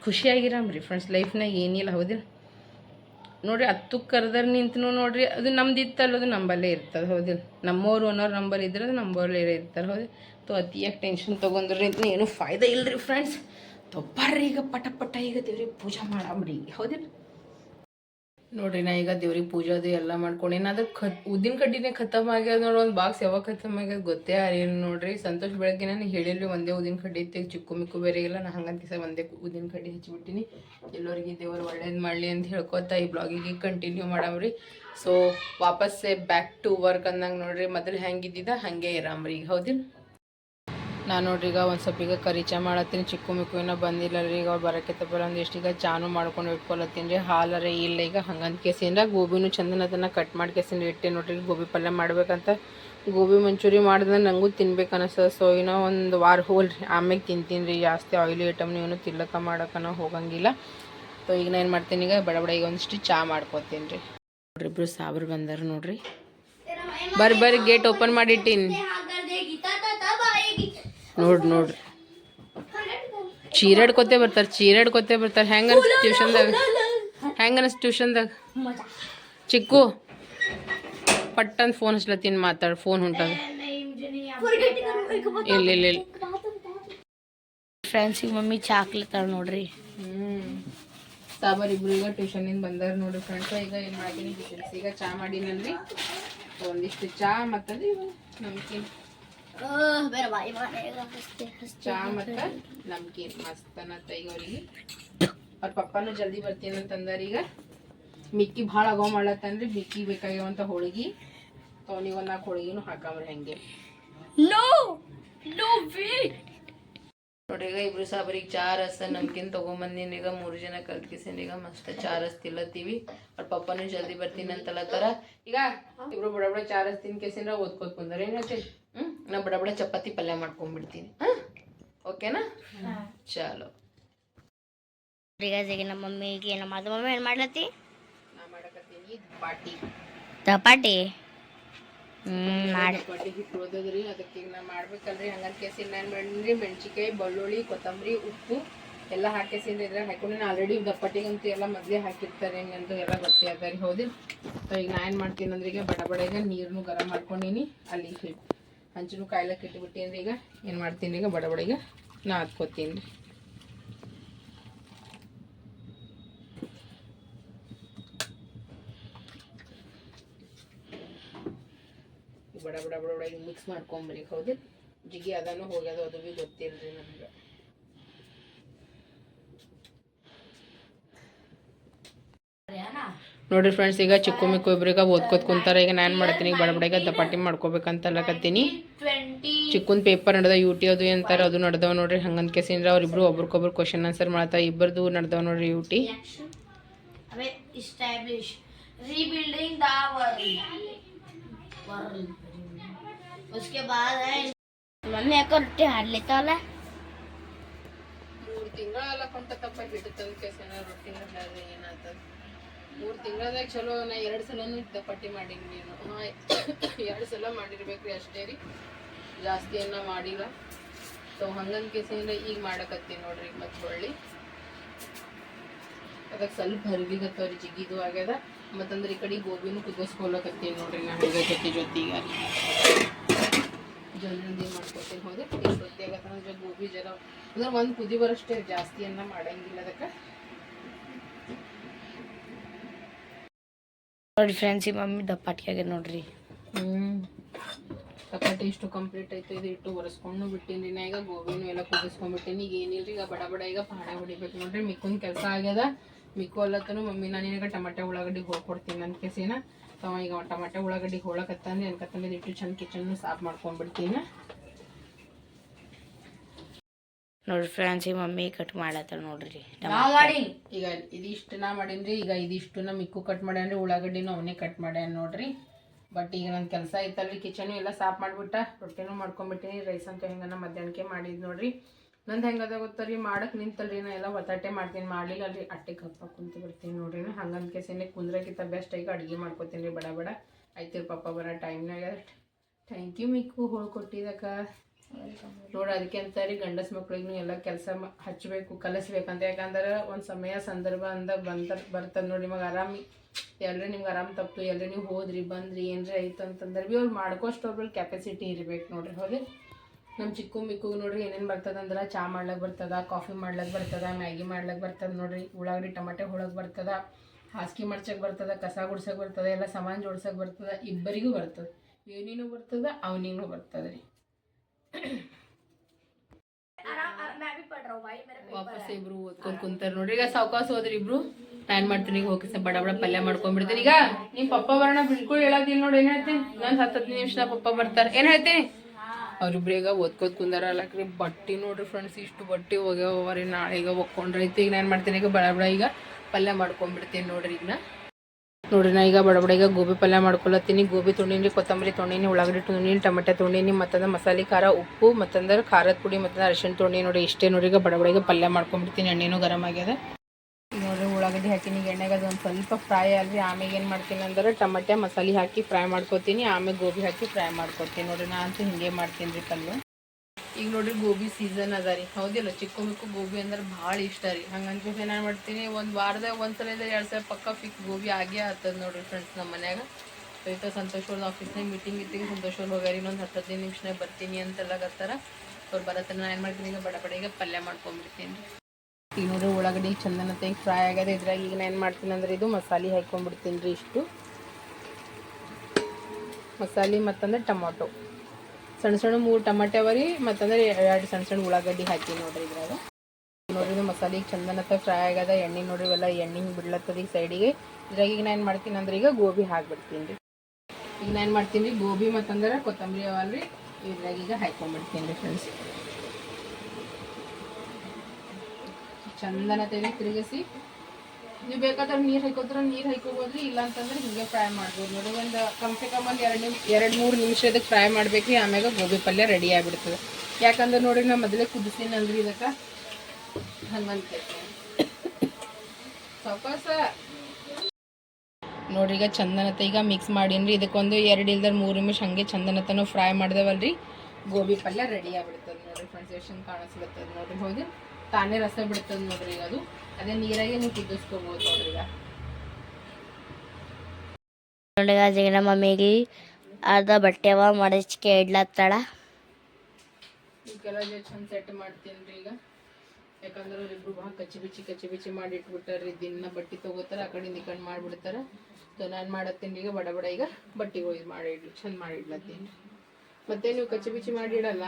ಖುಷಿಯಾಗಿರಮ್ರಿ ಫ್ರೆಂಡ್ಸ್ ಲೈಫ್ನಾಗ ಏನಿಲ್ಲ, ಹೌದಿಲ್ಲ? ನೋಡ್ರಿ ಹತ್ತಕ್ಕೆ ಕರೆದ್ರೆ ನಿಂತನು ನೋಡಿರಿ, ಅದು ನಮ್ದು ಇತ್ತಲ್ಲ ಅದು ನಂಬಲ್ಲೇ ಇರ್ತದೆ ಹೌದಿಲ್ಲ ನಮ್ಮವ್ರು ಅನ್ನೋರು ನಂಬರ್ ಇದ್ರೆ ಅದು ನಂಬರ್ಲೇ ಇರ್ತಾರೆ ಹೌದು? ತೋ, ಅತಿಯಾಗಿ ಟೆನ್ಷನ್ ತೊಗೊಂಡ್ರಿ ಅಂತ ಏನು ಫಾಯ್ದೆ ಇಲ್ರಿ ಫ್ರೆಂಡ್ಸ್ ತೊಬ್ಬರ್ರಿ ಈಗ ಪಟ ಪಟ ಈಗ ದೇವ್ರಿಗೆ ಪೂಜೆ ಮಾಡಮ್ರಿ ಹೌದಿಲ್ಲ ನೋಡ್ರಿ, ನಾ ಈಗ ದೇವ್ರಿಗೆ ಪೂಜೆ ಅದು ಎಲ್ಲ ಮಾಡ್ಕೊಂಡು. ಏನಾದ್ರು ಖತ್ ಉದ್ದಿನ ಕಡ್ಡಿನೇ ಖತಮ್ ಆಗ್ಯದ ನೋಡಿ, ಒಂದು ಬಾಕ್ಸ್ ಯಾವಾಗ ಖತಮ್ ಆಗ್ಯದ ಗೊತ್ತೇ ಆರೇನು ನೋಡ್ರಿ. ಸಂತೋಷ ಬೆಳಗ್ಗೆ ನಾನು ಹೇಳಿಲ್ರಿ, ಒಂದೇ ಉದ್ದಿನ ಕಡ್ಡಿ ಇತ್ತು ಚಿಕ್ಕು ಮಿಕ್ಕು ಬೇರೆ ಇಲ್ಲ, ನಾ ಹಂಗಂತ ಒಂದೇ ಉದ್ದಿನ ಕಡ್ಡಿ ಹಚ್ಚಿಬಿಟ್ಟಿನಿ ಎಲ್ಲರಿಗೆ ದೇವರು ಒಳ್ಳೇದು ಮಾಡಲಿ ಅಂತ ಹೇಳ್ಕೊತಾ ಈ ಬ್ಲಾಗಿಗೆ ಕಂಟಿನ್ಯೂ ಮಾಡಮ್ರಿ. ಸೊ ವಾಪಸ್ಸೇ ಬ್ಯಾಕ್ ಟು ವರ್ಕ್ ಅಂದಂಗೆ ನೋಡ್ರಿ, ಮೊದಲು ಹೆಂಗಿದ್ದಿದ್ದ ಹಾಗೆ ಇರಾಮ್ರಿ ಈಗ ಹೌದಿಲ್ಲ ನಾನು ನೋಡ್ರಿ, ಈಗ ಒಂದು ಸ್ವಲ್ಪ ಈಗ ಕರಿ ಚಾ ಮಾಡತ್ತೀನಿ. ಚಿಕ್ಕು ಮಿಕ್ಕು ಏನೋ ಬಂದಿಲ್ಲ ರೀ ಈಗ ಅವ್ರು ಬರೋಕ್ಕೆ ತಪ್ಪಲ್ಲ ಎಷ್ಟು ಈಗ ಚಾನು ಮಾಡ್ಕೊಂಡು ಇಟ್ಕೊಳತ್ತೀನಿ ರೀ. ಹಾಲರೇ ಇಲ್ಲ ಈಗ ಹಂಗಂತ ಕೇಸಿಂದ ಗೋಬಿನೂ ಚಂದನ ಅದನ್ನು ಕಟ್ ಮಾಡಿ ಕೇಸಿಂದ ಇಟ್ಟೆ ನೋಡ್ರಿ. ಗೋಬಿ ಪಲ್ಯ ಮಾಡ್ಬೇಕಂತ ಗೋಬಿ ಮಂಚೂರಿ ಮಾಡಿದ್ರೆ ನನಗೂ ತಿನ್ಬೇಕು ಅನಿಸ್ತದೆ. ಸೊ ಏನೋ ಒಂದು ವಾರ ಹೋಲ್ರಿ ಆಮ್ಯಾಗ ತಿಂತೀನಿ ರೀ. ಜಾಸ್ತಿ ಆಯಿಲಿ ಐಟಮ್ ನೀವು ತಿಲ್ಲಕ ಮಾಡೋಕನ ಹೋಗಂಗಿಲ್ಲ. ಸೊ ಈಗ ನಾನು ಏನು ಮಾಡ್ತೀನಿ ಈಗ ಬಡ ಬಡ ಈಗ ಒಂದಿಷ್ಟು ಚಾ ಮಾಡ್ಕೊತೀನಿ ರೀ. ನೋಡ್ರಿ, ಇಬ್ರು ಸಾಬ್ರು ಬಂದರು ನೋಡ್ರಿ. ಬರ್ರಿ ಬರ್ರಿ, ಗೇಟ್ ಓಪನ್ ಮಾಡಿಟ್ಟೀನಿ. ನೋಡ್ರಿ ನೋಡ್ರಿ ಚೀರಾಡ್ಕೊತೆ ಬರ್ತಾರೆ ಚೀರಾಡ್ಕೊತೆ ಬರ್ತಾರೆ. ಹೆಂಗ ಅನಿಸ್ತು ಟ್ಯೂಷನ್ದಾಗ? ಹೆಂಗ ಅನಿಸ್ತು ಟ್ಯೂಷನ್ದಾಗ? ಚಿಕ್ಕು ಪಟ್ಟಂತ ಫೋನ್ ಹಚ್ಲತ್ತೀನಿ ಮಾತಾಡ್ ಫೋನ್ ಹೊಂಟದ. ಇಲ್ಲ ಇಲ್ಲ ಇಲ್ಲ ಫ್ರೆಂಡ್ಸಿಗೆ ಮಮ್ಮಿ ಚಾಕ್ಲೇಟ್ ನೋಡ್ರಿ. ಹ್ಮ್. ಸಾಬರ್ ಇಬ್ರು ಈಗ ಟ್ಯೂಷನಿಂದ ಬಂದಾರ ನೋಡ್ರಿ ಫ್ರೆಂಡ್ಸ್ ಈಗ ಏನು ಮಾಡೀನಿ ಟ್ಯೂಷನ್ಸ್ ಈಗ ಚಾ ಮಾಡೀನಲ್ರಿ. ಒಂದಿಷ್ಟು ಚಾ ಮತ್ತಂದ್ರೆ ಇವು ನಮ್ಕಿನ್ ಚಾ ಮತ್ತ ನಮ್ಕಿನ್ ಮಸ್ತ್ ಅನ್ನತ್ತ ಈಗ ಅವ್ರಿಗೆ ಅವ್ರ ಪಪ್ಪನೂ ಜಲ್ದಿ ಬರ್ತೀನಿ ಅಂತಂದಾರ ಈಗ ಮಿಕ್ಕಿ ಭಾಳ ಆಗೋ ಮಾಡ್ಲತ್ತನ್ರಿ ಮಿಕ್ಕಿ ಬೇಕಾಗ್ಯಾವಂತ ಹೋಳಿಗೆ ಅವನಿಗೆ ಒಂದು ನಾಲ್ಕು ಹೋಳಿಗೆನೂ ಹಾಕಮ್ರಿ ಹಂಗೆ ನೋ ನೋ ವೇ ನೋಡ್ರಿ ಈಗ ಇಬ್ರು ಸಾಬರಿಗೆ ಚಾ ರಸ ನಮ್ಕಿನ್ ತಗೊಂಬಂದಿನ ಈಗ ಮೂರು ಜನ ಕಲ್ತ್ಕಿಸಿನ ಈಗ ಮಸ್ತ್ ಚಾ ರಸ್ ತಿಲ್ಲತ್ತೀವಿ ಅವ್ರ ಪಪ್ಪನೂ ಜಲ್ದಿ ಬರ್ತೀನಿ ಅಂತಲತ್ತಾರ ಈಗ ಇಬ್ರು ಬಡ ಬಡ ಚಾ ರಸ್ ತಿನ್ ಕೇಸಿಂದ್ರ ಓದ್ಕೋತ್ ಬಂದಾರ ಏನ್ ಹೇಳ್ತೀರಿ ಹ್ಮ್ ನಾ ಬಡ ಬಡ ಚಪಾತಿ ಪಲ್ಯ ಮಾಡ್ಕೊಂಡ್ಬಿಡ್ತೀನಿ. ಹಾ ಓಕೆನಾ? ಚಲೋ. ಈಗ ನಮ್ಮ ಮಮ್ಮಿಗೆ ನಮ್ಮ ಅದ ಮಮ್ಮಿ ಏನು ಮಾಡ್ಲತ್ತಿ? ನಾ ಮಾಡಕತ್ತೀನಿ ಪಾಟಿ ಚಪಾಟಿ ಹ್ಮ್ ಮಾಡಿ ಹಿಟ್ಟು ಓದೋದ್ರಿ ಅದಕ್ಕೆ ಈಗ ನಾ ಮಾಡ್ಬೇಕಲ್ರಿ. ಹಂಗಂತ ಕೇಸಿ ನಾನು ಮಾಡಿದ್ರಿ ಮೆಣಸಿಕಾಯಿ ಬೆಳ್ಳುಳ್ಳಿ ಕೊತ್ತಂಬರಿ ಉಪ್ಪು ಎಲ್ಲ ಹಾಕೇಸಿಂದ ಇದ್ರೆ ಹಾಕೊಂಡು ನಾನು ಆಲ್ರೆಡಿ ದಪ್ಪಟ್ಟಿಗಂತೂ ಎಲ್ಲ ಮೊದಲೇ ಹಾಕಿರ್ತಾರೆ. ಹೆಂಗಂತೂ ಎಲ್ಲ ಗೊತ್ತೇ ಅದ ರೀ ಹೌದು. ಸೊ ಈಗ ನಾ ಏನು ಮಾಡ್ತೀನಿ ಅಂದ್ರೆ ಈಗ ಬಡ ಬಡ ಈಗ ನೀರನ್ನು ಗರಂ ಮಾಡ್ಕೊಂಡಿನಿ. ಅಲ್ಲಿ ಹಂಚನು ಕಾಯ್ಲಕ್ಕೆ ಇಟ್ಬಿಟ್ಟೀನಿ ಈಗ ಏನು ಮಾಡ್ತೀನಿ ಈಗ, ಬಡ ಬಡ ನಾ ಹತ್ಕೋತೀನಿ ರೀ. ಬಡ ಬಡ ಬಡ ಬಡ ಮಿಕ್ಸ್ ಮಾಡ್ಕೊಂಬರಿ ಹೌದು? ಜಿಗಿ ಅದನ್ನು ಹೋಗ್ಯದ ಅದು ಭೀ ಗೊತ್ತಿಲ್ರಿ ನಮ್ಗೆ. ನೋಡಿರಿ ಫ್ರೆಂಡ್ಸ್ ಈಗ ಚಿಕ್ಕ ಮಿಕ್ಕ ಇಬ್ಬರೀಗ ಓದ್ಕೋತ ಕುಂತಾರೆ. ಈಗ ನಾನು ಮಾಡ್ತೀನಿ ಈಗ ಬಡ ಈಗ ದಪಾಟಿ ಮಾಡ್ಕೋಬೇಕಂತಲ್ಲಕತ್ತೀನಿ ಚಿಕ್ಕುನ್ ಪೇಪರ್ ನಡೆದ ಯು ಟಿ ಅದು ಅಂತಾರೆ ಅದು ನಡೆದವ ನೋಡ್ರಿ. ಹಂಗಂತ ಕೇಸಿಂದ್ರ ಅವ್ರಿಬ್ರು ಒಬ್ರಿಗೊಬ್ರು ಕ್ವಶನ್ ಆನ್ಸರ್ ಮಾಡ್ತಾ ಇಬ್ಬರದು ನಡೆದವ ನೋಡ್ರಿ ಯು ಟಿ ಮೂರು ತಿಂಗಳ ಅಲ್ಲ ಕೊಂಡ ತಪ್ಪಾಗಿ ಬಿಟ್ಟು ತಂದು ಕೇಸಿನ ರೊಟ್ಟಿ ಮೂರು ತಿಂಗಳದಾಗ ಚಲೋ, ನಾ ಎರಡು ಸಲನೂ ಪಟ್ಟಿ ಮಾಡೀನಿ ನೀನು. ಎರಡು ಸಲ ಮಾಡಿರ್ಬೇಕ್ರಿ ಅಷ್ಟೇ ರೀ. ಜಾಸ್ತಿ ಏನ ಮಾಡಿಲ್ಲ. ಸೊ ಹಂಗನ್ ಕೇಸಿಂದ ಈಗ ಮಾಡಕತ್ತೀನಿ ನೋಡ್ರಿ ಮತ್ತೆ ಹೊಳ್ಳಿ ಅದಕ್ಕೆ ಸ್ವಲ್ಪ ಹರಿಲಿಗತ್ತವ್ರಿ ಜಿಗಿದು ಆಗ್ಯದ. ಮತ್ತಂದ್ರೆ ಈ ಕಡೆ ಗೋಬಿನೂ ಕುದಿಸ್ಕೊಳಕತ್ತೀನಿ ನೋಡ್ರಿ ನಾ ಜೊತೆ ಜೊತೆಗೆ. ಜಲ್ದಿ ಮಾಡ್ಕೊತೀನಿ. ಹೋದೆ ಎಷ್ಟು ಹೊತ್ತಿ ಆಗತ್ತಂದ್ರೆ ಗೋಬಿ ಜರ ಅಂದ್ರೆ ಒಂದು ಕುದಿ ಬರಷ್ಟೇ ಜಾಸ್ತಿ ಅನ್ನ ಮಾಡಂಗಿಲ್ಲ ಅದಕ್ಕೆ. ನೋಡಿ ಫ್ರೆಂಡ್ಸ್ ಈ ಮಮ್ಮಿ ದಪ್ಪಾಟಿ ಆಗ್ಯದ ನೋಡ್ರಿ ಹ್ಞೂ ಇಷ್ಟು ಕಂಪ್ಲೀಟ್ ಆಯ್ತು, ಇದು ಇಟ್ಟು ಒರೆಸ್ಕೊಂಡು ಬಿಟ್ಟಿನಿ. ನಾ ಈಗ ಗೋಬಿನೂ ಎಲ್ಲ ಕುದಿಸ್ಕೊಂಡ್ಬಿಟ್ಟಿನಿ ಈಗ ಏನಿಲ್ರಿ ಈಗ ಬಡ ಬಡ, ಈಗ ಪಾಡ ಹೊಡಿಬೇಕು ನೋಡ್ರಿ. ಮಿಕ್ಕೊಂದು ಕೆಲಸ ಆಗ್ಯದ. ಮಿಕ್ಕು ಅಲ್ಲತ್ತನು, ಮಮ್ಮಿ ನಾನು ಏನಾಗ ಟಮಾಟೆ ಉಳ್ಳಾಗಡ್ಡಿ ಹೋಗ್ಕೊಡ್ತೀನಿ ನನ್ನ ಕೆಸಿನ. ತಾವ ಈಗ ಟಮಾಟೆ ಉಳ್ಳಾಗಡ್ಡಿ ಹೋಳಕತ್ತಂದು ಅನ್ಕತ್ತಂದ್ರೆ ಇಟ್ಟು ಚಂದ ಕಿಚನ್ನು ಸಾಫ್ ಮಾಡ್ಕೊಂಡ್ಬಿಡ್ತೀನಿ. ನೋಡ್ರಿ ಫ್ರೆಂಡ್ಸ್ ಈ ಮಮ್ಮಿ ಕಟ್ ಮಾಡತ್ತಾಳ ನೋಡ್ರಿ. ಮಾಡಿ ಈಗ ಇದಿಷ್ಟು ನಾ ಮಾಡೀನ್ರಿ ಈಗ ಇದಿಷ್ಟು ನಾ ಮಿಕ್ಕು ಕಟ್ ಮಾಡ್ಯಾನ್ರಿ ಉಳ್ಳಾಗಡ್ಡಿನೂ ಅವನೇ ಕಟ್ ಮಾಡ್ಯಾನ ನೋಡ್ರಿ. ಬಟ್ ಈಗ ನನ್ನ ಕೆಲಸ ಐತಲ್ರಿ ಕಿಚನು ಎಲ್ಲ ಸಾಫ್ ಮಾಡಿಬಿಟ್ಟ ರೊಟ್ಟಿನೂ ಮಾಡ್ಕೊಂಡ್ಬಿಟ್ಟಿನಿ ರೈಸ್ ಅಂತ ಹೆಂಗನ ಮಧ್ಯಾಹ್ನಕ್ಕೆ ಮಾಡಿದ್ ನೋಡ್ರಿ. ನಂದು ಹೆಂಗದ ಗೊತ್ತರಿ ಮಾಡಕ್ಕೆ ನಿಂತಲ್ರಿ ನಾ ಎಲ್ಲ ಒತ್ತಾಟೆ ಮಾಡ್ತೀನಿ ಮಾಡಲಿಲ್ಲ ಅಲ್ರಿ ಅಟ್ಟಿಗೆ ಹಪ್ಪ ಕುಂತು ಬಿಡ್ತೀನಿ ನೋಡ್ರಿ ನಾ ಹಂಗಂತ ಕೇಸಿನ ಕುಂದ್ರಕ್ಕಿಂತ ಬೆಸ್ಟ್ ಈಗ ಅಡುಗೆ ಮಾಡ್ಕೊತೀನಿ ರೀ ಬಡ ಬಡ. ಆಯ್ತು ಪಾಪ ಬರೋ ಟೈಮ್ನಾಗ ಥ್ಯಾಂಕ್ ಯು ಮಿಕ್ಕು ಕೊಟ್ಟಿದ್ದಕ್ಕ. ನೋಡಿ, ಅದಕ್ಕೆ ಅಂತಾರೆ ಗಂಡಸ ಮಕ್ಳಿಗೂ ಎಲ್ಲ ಕೆಲಸ ಹಚ್ಚಬೇಕು ಕಲಿಸ್ಬೇಕಂತ ಯಾಕಂದ್ರೆ ಒಂದು ಸಮಯ ಸಂದರ್ಭ ಅಂದ ಬಂದ ಬರ್ತದೆ ನೋಡಿ ನಿಮಗೆ ಆರಾಮ್. ಎಲ್ಲರೂ ನಿಮ್ಗೆ ಆರಾಮ್ ತಪ್ಪು ಎಲ್ಲರೂ ನೀವು ಹೋದ್ರಿ, ಬಂದ್ರಿ, ಏನ್ರಿ ಆಯ್ತು ಅಂತಂದ್ರೆ ಭೀ ಅವ್ರು ಮಾಡ್ಕೋಷ್ಟು ಅವ್ರಲ್ಲಿ ಕೆಪಾಸಿಟಿ ಇರ್ಬೇಕು ನೋಡ್ರಿ, ಹೌದು. ನಮ್ಮ ಚಿಕ್ಕು ಮಿಕ್ಕು ನೋಡ್ರಿ ಏನೇನು ಬರ್ತದ ಅಂದ್ರೆ ಚಾ ಮಾಡ್ಲಕ್ಕೆ ಬರ್ತದ, ಕಾಫಿ ಮಾಡ್ಲಕ್ಕೆ ಬರ್ತದ, ಮ್ಯಾಗಿ ಮಾಡ್ಲಕ್ಕೆ ಬರ್ತದ ನೋಡ್ರಿ, ಉಳ್ಳಾಗಡ್ಡಿ, ಟಮಾಟೆ ಹೊಳಗೆ ಬರ್ತದ ಹಾಸಿಗೆ ಮಡ್ಸಕ್ಕೆ ಬರ್ತದ, ಕಸ ಗುಡ್ಸಕ್ಕೆ ಬರ್ತದ, ಎಲ್ಲ ಸಾಮಾನು ಜೋಡ್ಸಕ್ಕೆ ಬರ್ತದ, ಇಬ್ಬರಿಗೂ ಬರ್ತದೆ. ಇವನಿಗೂ ಬರ್ತದ, ಅವನಿಗೂ ಬರ್ತದೆ ರೀ ವಾಪಸ್ ಇಬ್ರು ಓದ್ಕೊಂಡ್ ಕುಂತಾರ ನೋಡ್ರಿ ಈಗ ಸಾವ್ಕಾಸ ಹೋದ್ರಿ ಇಬ್ರು. ಪ್ಲಾನ್ ಮಾಡ್ತೀನಿ ಈಗ ಹೋಗಿ ಬಡ ಬಡ ಪಲ್ಯ ಮಾಡ್ಕೊಂಡ್ಬಿಡ್ತೀನಿ ಈಗ ನಿಮ್ ಪಪ್ಪ ಬರೋಣ ಬಿಡ್ಕೊಂಡು ಹೇಳೋದಿಲ್ಲ ನೋಡಿ ಏನ್ ಹೇಳ್ತೀನಿ ಇನ್ನೊಂದ್ ಹತ್ತು ಹತ್ತು ನಿಮಿಷ ಪಪ್ಪ ಬರ್ತಾರ. ಏನ್ ಹೇಳ್ತೀನಿ ಅವ್ರಿಬ್ರು ಈಗ ಓದ್ಕೋದ್ ಕುಂದಾರ ಅಲ್ಲಕ್ರಿ. ಬಟ್ಟಿ ನೋಡ್ರಿ ಫ್ರೆಂಡ್ಸ್ ಇಷ್ಟು ಬಟ್ಟಿ ಹೋಗ್ಯಾವ ರೀ. ನಾಳೆ ಈಗ ಒಕ್ಕೊಂಡ್ರೈತಿ ಈಗ ನಾನು ಮಾಡ್ತೀನಿ ಈಗ ಬಡ ಬಡ ಈಗ ಪಲ್ಯ ಮಾಡ್ಕೊಂಡ್ಬಿಡ್ತೀನಿ ನೋಡ್ರಿ ಈಗ. ನಾ. ನೋಡ್ರಿ, ನಾ ಈಗ ಬಡ ಬಡ ಈಗ ಗೋಬಿ ಪಲ್ಯ ಮಾಡ್ಕೊಳತ್ತೀನಿ. ಗೋಬಿ ತುಂಡಿನಿ, ಕೊತ್ತಂಬರಿ ತೊಂಡಿನಿ, ಉಳ್ಳಾಗಡ್ಡಿ ತುಂಡಿನಿ, ಟೊಮೆಟೊ ತೊಂಡಿನಿ ಮತ್ತಂದ್ರೆ ಮಸಾಲೆ ಖಾರ, ಉಪ್ಪು, ಮತ್ತಂದ್ರೆ ಖಾರದ ಪುಡಿ, ಮತ್ತಂದ್ರೆ ಅರಿಶಿಣ ತೊಂಡಿ ನೋಡಿ ಇಷ್ಟೇ ನೋಡಿ ಈಗ ಬಡ ಬಡ ಈಗ ಪಲ್ಯ ಮಾಡ್ಕೊಂಡ್ಬಿಡ್ತೀನಿ. ಎಣ್ಣೆನೂ ಗರಂ ಆಗ್ಯದ. ನೋಡಿರಿ, ಉಳ್ಳಾಗಡ್ಡಿ ಹಾಕಿನಿ, ಎಣ್ಣೆಗೆ ಅದೊಂದು ಸ್ವಲ್ಪ ಫ್ರೈ ಅಲ್ರಿ ಆಮೇಲೆ ಏನು ಮಾಡ್ತೀನಿ ಅಂದ್ರೆ ಟಮಟೆ, ಮಸಾಲೆ ಹಾಕಿ ಫ್ರೈ ಮಾಡ್ಕೊತೀನಿ. ಆಮೇಲೆ ಗೋಬಿ ಹಾಕಿ ಫ್ರೈ ಮಾಡ್ಕೊತೀನಿ ನೋಡ್ರಿ. ನಾನು ಅಂತೂ ಹಿಂಗೆ ಮಾಡ್ತೀನಿ ರೀ ಪಲ್ಯ ಈಗ ನೋಡ್ರಿ ಗೋಬಿ ಸೀಸನ್ ಅದ ರೀ. ಹೌದಿಲ್ಲ, ಚಿಕ್ಕ ಮಕ್ಕು ಗೋಬಿ ಅಂದ್ರೆ ಭಾಳ ಇಷ್ಟ ರೀ. ಹಂಗಂತ ನಾನು ಮಾಡ್ತೀನಿ, ಒಂದು ವಾರದಾಗ ಒಂದ್ಸಲ ಇದ್ರೆ ಎರಡು ಸಾವಿರ ಪಕ್ಕ ಫಿಕ್ಸ್ ಗೋಬಿ ಆಗೇ ಆಗ್ತದೆ ನೋಡ್ರಿ ಫ್ರೆಂಡ್ಸ್ ನಮ್ಮ ಮನ್ಯಾಗ. ರೈತ ಸಂತೋಷ್ ಅವ್ರದ್ದು ಆಫೀಸ್ನಾಗ ಮೀಟಿಂಗ್ ಇತ್ತು ಸಂತೋಷ್ ಅವ್ರು ಹೋಗ್ಯಾರ, ಇನ್ನೊಂದು ಹತ್ತು ಹದಿನೈದು ನಿಮಿಷನಾಗ ಬರ್ತೀನಿ ಅಂತೆಲ್ಲ ಗತ್ತಾರ. ಅವ್ರು ಬರತ್ತೆ ನಾನು ಏನು ಮಾಡ್ತೀನಿ, ಈಗ ಬಡ ಬಡ ಈಗ ಪಲ್ಯ ಮಾಡ್ಕೊಂಡ್ಬಿಡ್ತೀನಿ ಈಗ ನೋಡ್ರಿ ಉಳ್ಳಾಗಡ್ಡಿ ಚಂದನ ತೆಗಿ ಫ್ರೈ ಆಗ್ಯದ, ಇದ್ರಾಗ ಈಗ ನಾನು ಏನು ಮಾಡ್ತೀನಿ ಅಂದ್ರೆ ಇದು ಮಸಾಲೆ ಹಾಕ್ಕೊಂಡ್ಬಿಡ್ತೀನಿ ರೀ ಇಷ್ಟು. ಮಸಾಲೆ ಮತ್ತಂದ್ರೆ ಟೊಮೊಟೊ. ಸಣ್ಣ ಸಣ್ಣ ಮೂರು ಟಮಾಟೆ ಅವ ರೀ ಮತ್ತಂದ್ರೆ ಎರಡು ಸಣ್ಣ ಸಣ್ಣ ಉಳ್ಳಾಗಡ್ಡಿ ಹಾಕಿ ನೋಡ್ರಿ ಇದ್ರಾಗ. ನೋಡ್ರಿ ಇದು ಮಸಾಲೆ ಈಗ ಚಂದನತ್ತ ಫ್ರೈ ಆಗ್ಯದ ಎಣ್ಣೆ ನೋಡ್ರಿ ಇವೆಲ್ಲ ಎಣ್ಣೆ ಬಿಡ್ಲತ್ತದ ಈಗ ಸೈಡಿಗೆ ಇದ್ರಾಗ ಈಗ ನಾನು ಏನು ಮಾಡ್ತೀನಿ ಅಂದ್ರೆ ಈಗ ಗೋಬಿ ಹಾಕ್ಬಿಡ್ತೀನಿ ರೀ. ಈಗ ನಾನು ಏನು ಮಾಡ್ತೀನಿ ರೀ, ಗೋಬಿ ಮತ್ತಂದ್ರೆ ಕೊತ್ತಂಬರಿ ಅವಲ್ರಿ ಇದ್ರಾಗ ಈಗ ಹಾಕ್ಕೊಂಡ್ಬಿಡ್ತೀನಿ ರೀ ಫ್ರೆಂಡ್ಸ್ ಚಂದನ ತಿರುಗಿಸಿ. ನೀವು ಬೇಕಾದ್ರೆ ನೀರು ಹಾಕೋದ್ರೆ ನೀರು ಹಾಕೋಬೋದ್ರಿ ಇಲ್ಲ ಅಂತಂದ್ರೆ ಹಿಂಗೆ ಫ್ರೈ ಮಾಡ್ಬೋದು. ನೋಡಿ, ಒಂದು ಕಮ್ಸೆ ಕಮ್ ಒಂದು ಎರಡು ನಿಮಿಷ ಎರಡು ಮೂರು ನಿಮಿಷ ಇದಕ್ಕೆ ಫ್ರೈ ಮಾಡ್ಬೇಕ್ರಿ, ಆಮ್ಯಾಗ ಗೋಬಿ ಪಲ್ಯ ರೆಡಿ ಆಗಿಬಿಡ್ತದೆ. ಯಾಕಂದ್ರೆ ನೋಡಿ ನಾ ಮೊದಲೇ ಕುದಿಸ್ತೀನಲ್ರಿ ಇದಕ್ಕೆ ಹಂಗಂತ ಸಪಾಸ ನೋಡ್ರಿ ಈಗ ಚಂದನತ ಈಗ ಮಿಕ್ಸ್ ಮಾಡೀನಿ ಇದಕ್ಕೊಂದು ಎರಡು ಇಲ್ದ್ರೆ ಮೂರು ನಿಮಿಷ ಹಂಗೆ ಚಂದನತನೂ ಫ್ರೈ ಮಾಡ್ದೇವಲ್ರಿ. ಗೋಬಿ ಪಲ್ಯ ರೆಡಿ ಆಗ್ಬಿಡ್ತದೆ ನೋಡ್ರಿ ಫ್ರೆಂಡ್ಸ್ ಎಷ್ಟು ಕಾಣಿಸ್ಲತ್ತದ ನೋಡ್ರಿ, ಹೌದು. ತಾನೇ ರಸ ಬಿಡ್ತದೆ ನೋಡ್ರಿ ಈಗ ಅದು. ಅದೇ ನೀರಾಗೆ ನೀವು ಕುದಿಸ್ಕೋಬೋದು ನೋಡ್ರಿ ಈಗ. ನೋಡಿ ಈಗ ನಮ್ಮ ಮಮ್ಮಿಗೆ ಅರ್ಧ ಬಟ್ಟೆ ಅವ ಇಡ್ಲತ್ತಳ. ಕೆಲವು ಚಂದ ಸೆಟ್ ಮಾಡ್ತೀನಿ ರೀ ಈಗ. ಯಾಕಂದ್ರೆ ಅವ್ರಿಬ್ರು ಭಾಳ ಕಚ್ಚಿ ಬಿಚ್ಚಿ ಕಚ್ಚಿ ಬಿಚ್ಚಿ ಮಾಡಿ ಇಟ್ಬಿಟ್ಟಾರ್ರಿ ದಿನ ಬಟ್ಟೆ ತಗೋತಾರ ಆ ಕಡೆಯಿಂದ ಈ ಕಡೆ ಮಾಡಿಬಿಡ್ತಾರೆ. ಸೊ ನಾನು ಮಾಡತ್ತೀನಿ ಈಗ ಬಡ ಬಡ ಈಗ. ಬಟ್ಟೆ ಹೋಗಿ ಮಾಡಿ ಇಡ್ಲಿ ಚಂದ ಮಾಡಿ ಇಡ್ಲತ್ತೀನಿ ಮತ್ತೆ ನೀವು ಕಚ್ಚಿ ಬಿಚ್ಚಿ ಮಾಡಿ ಇಡಲ್ಲ?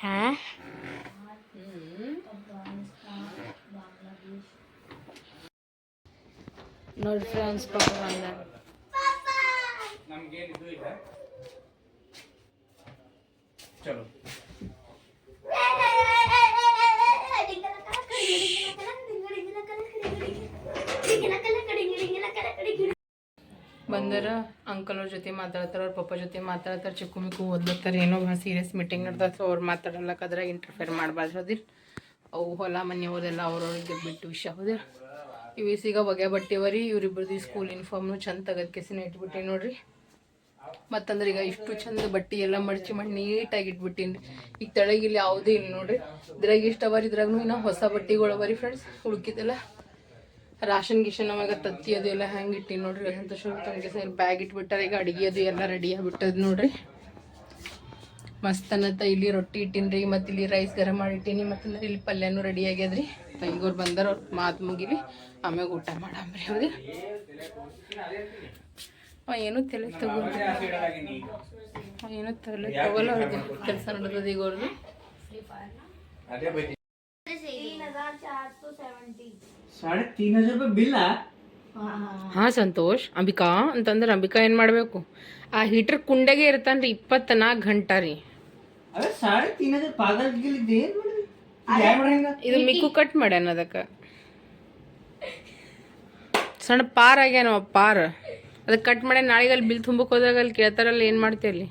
ಹಾ? ನೋಡಿ ಫ್ರೆಂಡ್ಸ್ ಪಾಪ ಬಂದ ನಮ್ಗೇನಿದು ಇಲ್ಲ ಚಲೋ. ಬಂದರ ಅಂಕಲ್ ಅವ್ರ ಜೊತೆ ಮಾತಾಡ್ತಾರ ಅವ್ರ ಪಪ್ಪ ಜೊತೆ ಮಾತಾಡ್ತಾರ ಚಿಕ್ಕು ಮಿಕ್ಕು ಓದ್ಲತ್ತಾರ ಏನೋ ಭಾಳ ಸೀರಿಯಸ್ ಮೀಟಿಂಗ್ ನಡ್ದ ಸೊ ಅವ್ರು ಮಾತಾಡಲಕ್ಕ ಅದ್ರಾಗ ಇಂಟರ್ಫೇರ್ ಮಾಡಬಾರ್ದು ಅವು ಹೊಲ ಮನೆ ಹೋದೆಲ್ಲ ಅವ್ರವ್ರಿಗೆ ಬಿಟ್ಟು ವಿಷಯ ಇವು ಈಗ ಬಗೆ ಬಟ್ಟೆವರಿ ಇವ್ರಿಬ್ರದ್ದು ಸ್ಕೂಲ್ ಯೂನಿಫಾರ್ಮ್ನು ಚಂದ ತೆಗೆದು ಕೆಸಿನ ಇಟ್ಬಿಟ್ಟಿ ನೋಡ್ರಿ. ಮತ್ತಂದ್ರೆ ಈಗ ಇಷ್ಟು ಚಂದ ಬಟ್ಟೆ ಎಲ್ಲ ಮಡಚಿ ಮಾಡಿ ನೀಟಾಗಿ ಇಟ್ಬಿಟ್ಟಿನಿ ಈಗ ತೆಳಗಿಲ್ಲಿ ಯಾವುದೇ ಇಲ್ಲ ನೋಡ್ರಿ. ಇದ್ರಾಗ ಇಷ್ಟ ಅವರಿ ಇದ್ರಾಗೂ ಇನ್ನೂ ಹೊಸ ಬಟ್ಟೆಗಳು ಅವರಿ ಫ್ರೆಂಡ್ಸ್ ಹುಡುಕಿದೆಲ್ಲ ರಾಷನ್ ಗಿಶನ್ ಅವಾಗ ತತ್ತಿ ಅದು ಎಲ್ಲ ಹೆಂಗೆ ಇಟ್ಟಿನಿ ನೋಡ್ರಿ. ಅಂತ ಶುರು ಸರ್ ಬ್ಯಾಗ್ ಇಟ್ಬಿಟ್ಟಾರ, ಈಗ ಅಡುಗೆ ಅದು ಎಲ್ಲ ರೆಡಿ ಆಗಿಬಿಟ್ಟದ ನೋಡ್ರಿ. ಮಸ್ತ್ ಅನ್ನತ್ತ, ಇಲ್ಲಿ ರೊಟ್ಟಿ ರೀ ಮತ್ತು ಇಲ್ಲಿ ರೈಸ್ ಗರಂ ಮಾಡಿಟ್ಟಿನಿ ಮತ್ತಂದ್ರೆ ಇಲ್ಲಿ ಪಲ್ಯನೂ ರೆಡಿ ಆಗ್ಯದ್ರಿ. ಆಯ್ತು ಬಂದರು ಅವ್ರ ಮಾತು ಮುಗಿಲಿ ಆಮ್ಯಾಗ ಊಟ ಮಾಡಿ ಹೌದು ಏನು ತಲೆ ತಗೋಲ್ಲ ಏನು ತಲೆ ತಗೋಲ್ಲ ಅವ್ರಿಗೆ ಕೆಲಸ ನಡೆದದ ಈಗ ಅವ್ರದ್ದು ಹಾ ಸಂತೋಷ್. ಅಂಬಿಕಾ ಅಂತಂದ್ರೆ ಅಂಬಿಕಾ ಏನ್ ಮಾಡ್ಬೇಕು? ಆ ಹೀಟರ್ ಕುಂಡೆಗೆ ಇರ್ತಾನ್ರಿ ಇಪ್ಪತ್ನಾಲ್ಕು ಗಂಟಾ ರೀ. ಇದು? ಮಿಕ್ಕು. ಕಟ್ ಮಾಡ್ಯಾನ ಅದಕ್ಕೆ. ಸಣ್ಣ ಪಾರ್ ಆಗ್ಯಾನ ಅವ ಪಾರ್. ಅದಕ್ಕೆ ಕಟ್ ಮಾಡ್ಯಾನ ನಾಳೆಗೆ ಅಲ್ಲಿ ಬಿಲ್ ತುಂಬಕ್ಕೆ ಹೋದಾಗ ಅಲ್ಲಿ ಕೇಳ್ತಾರಲ್ಲ ಏನು ಮಾಡ್ತೀವಿ ಅಲ್ಲಿ?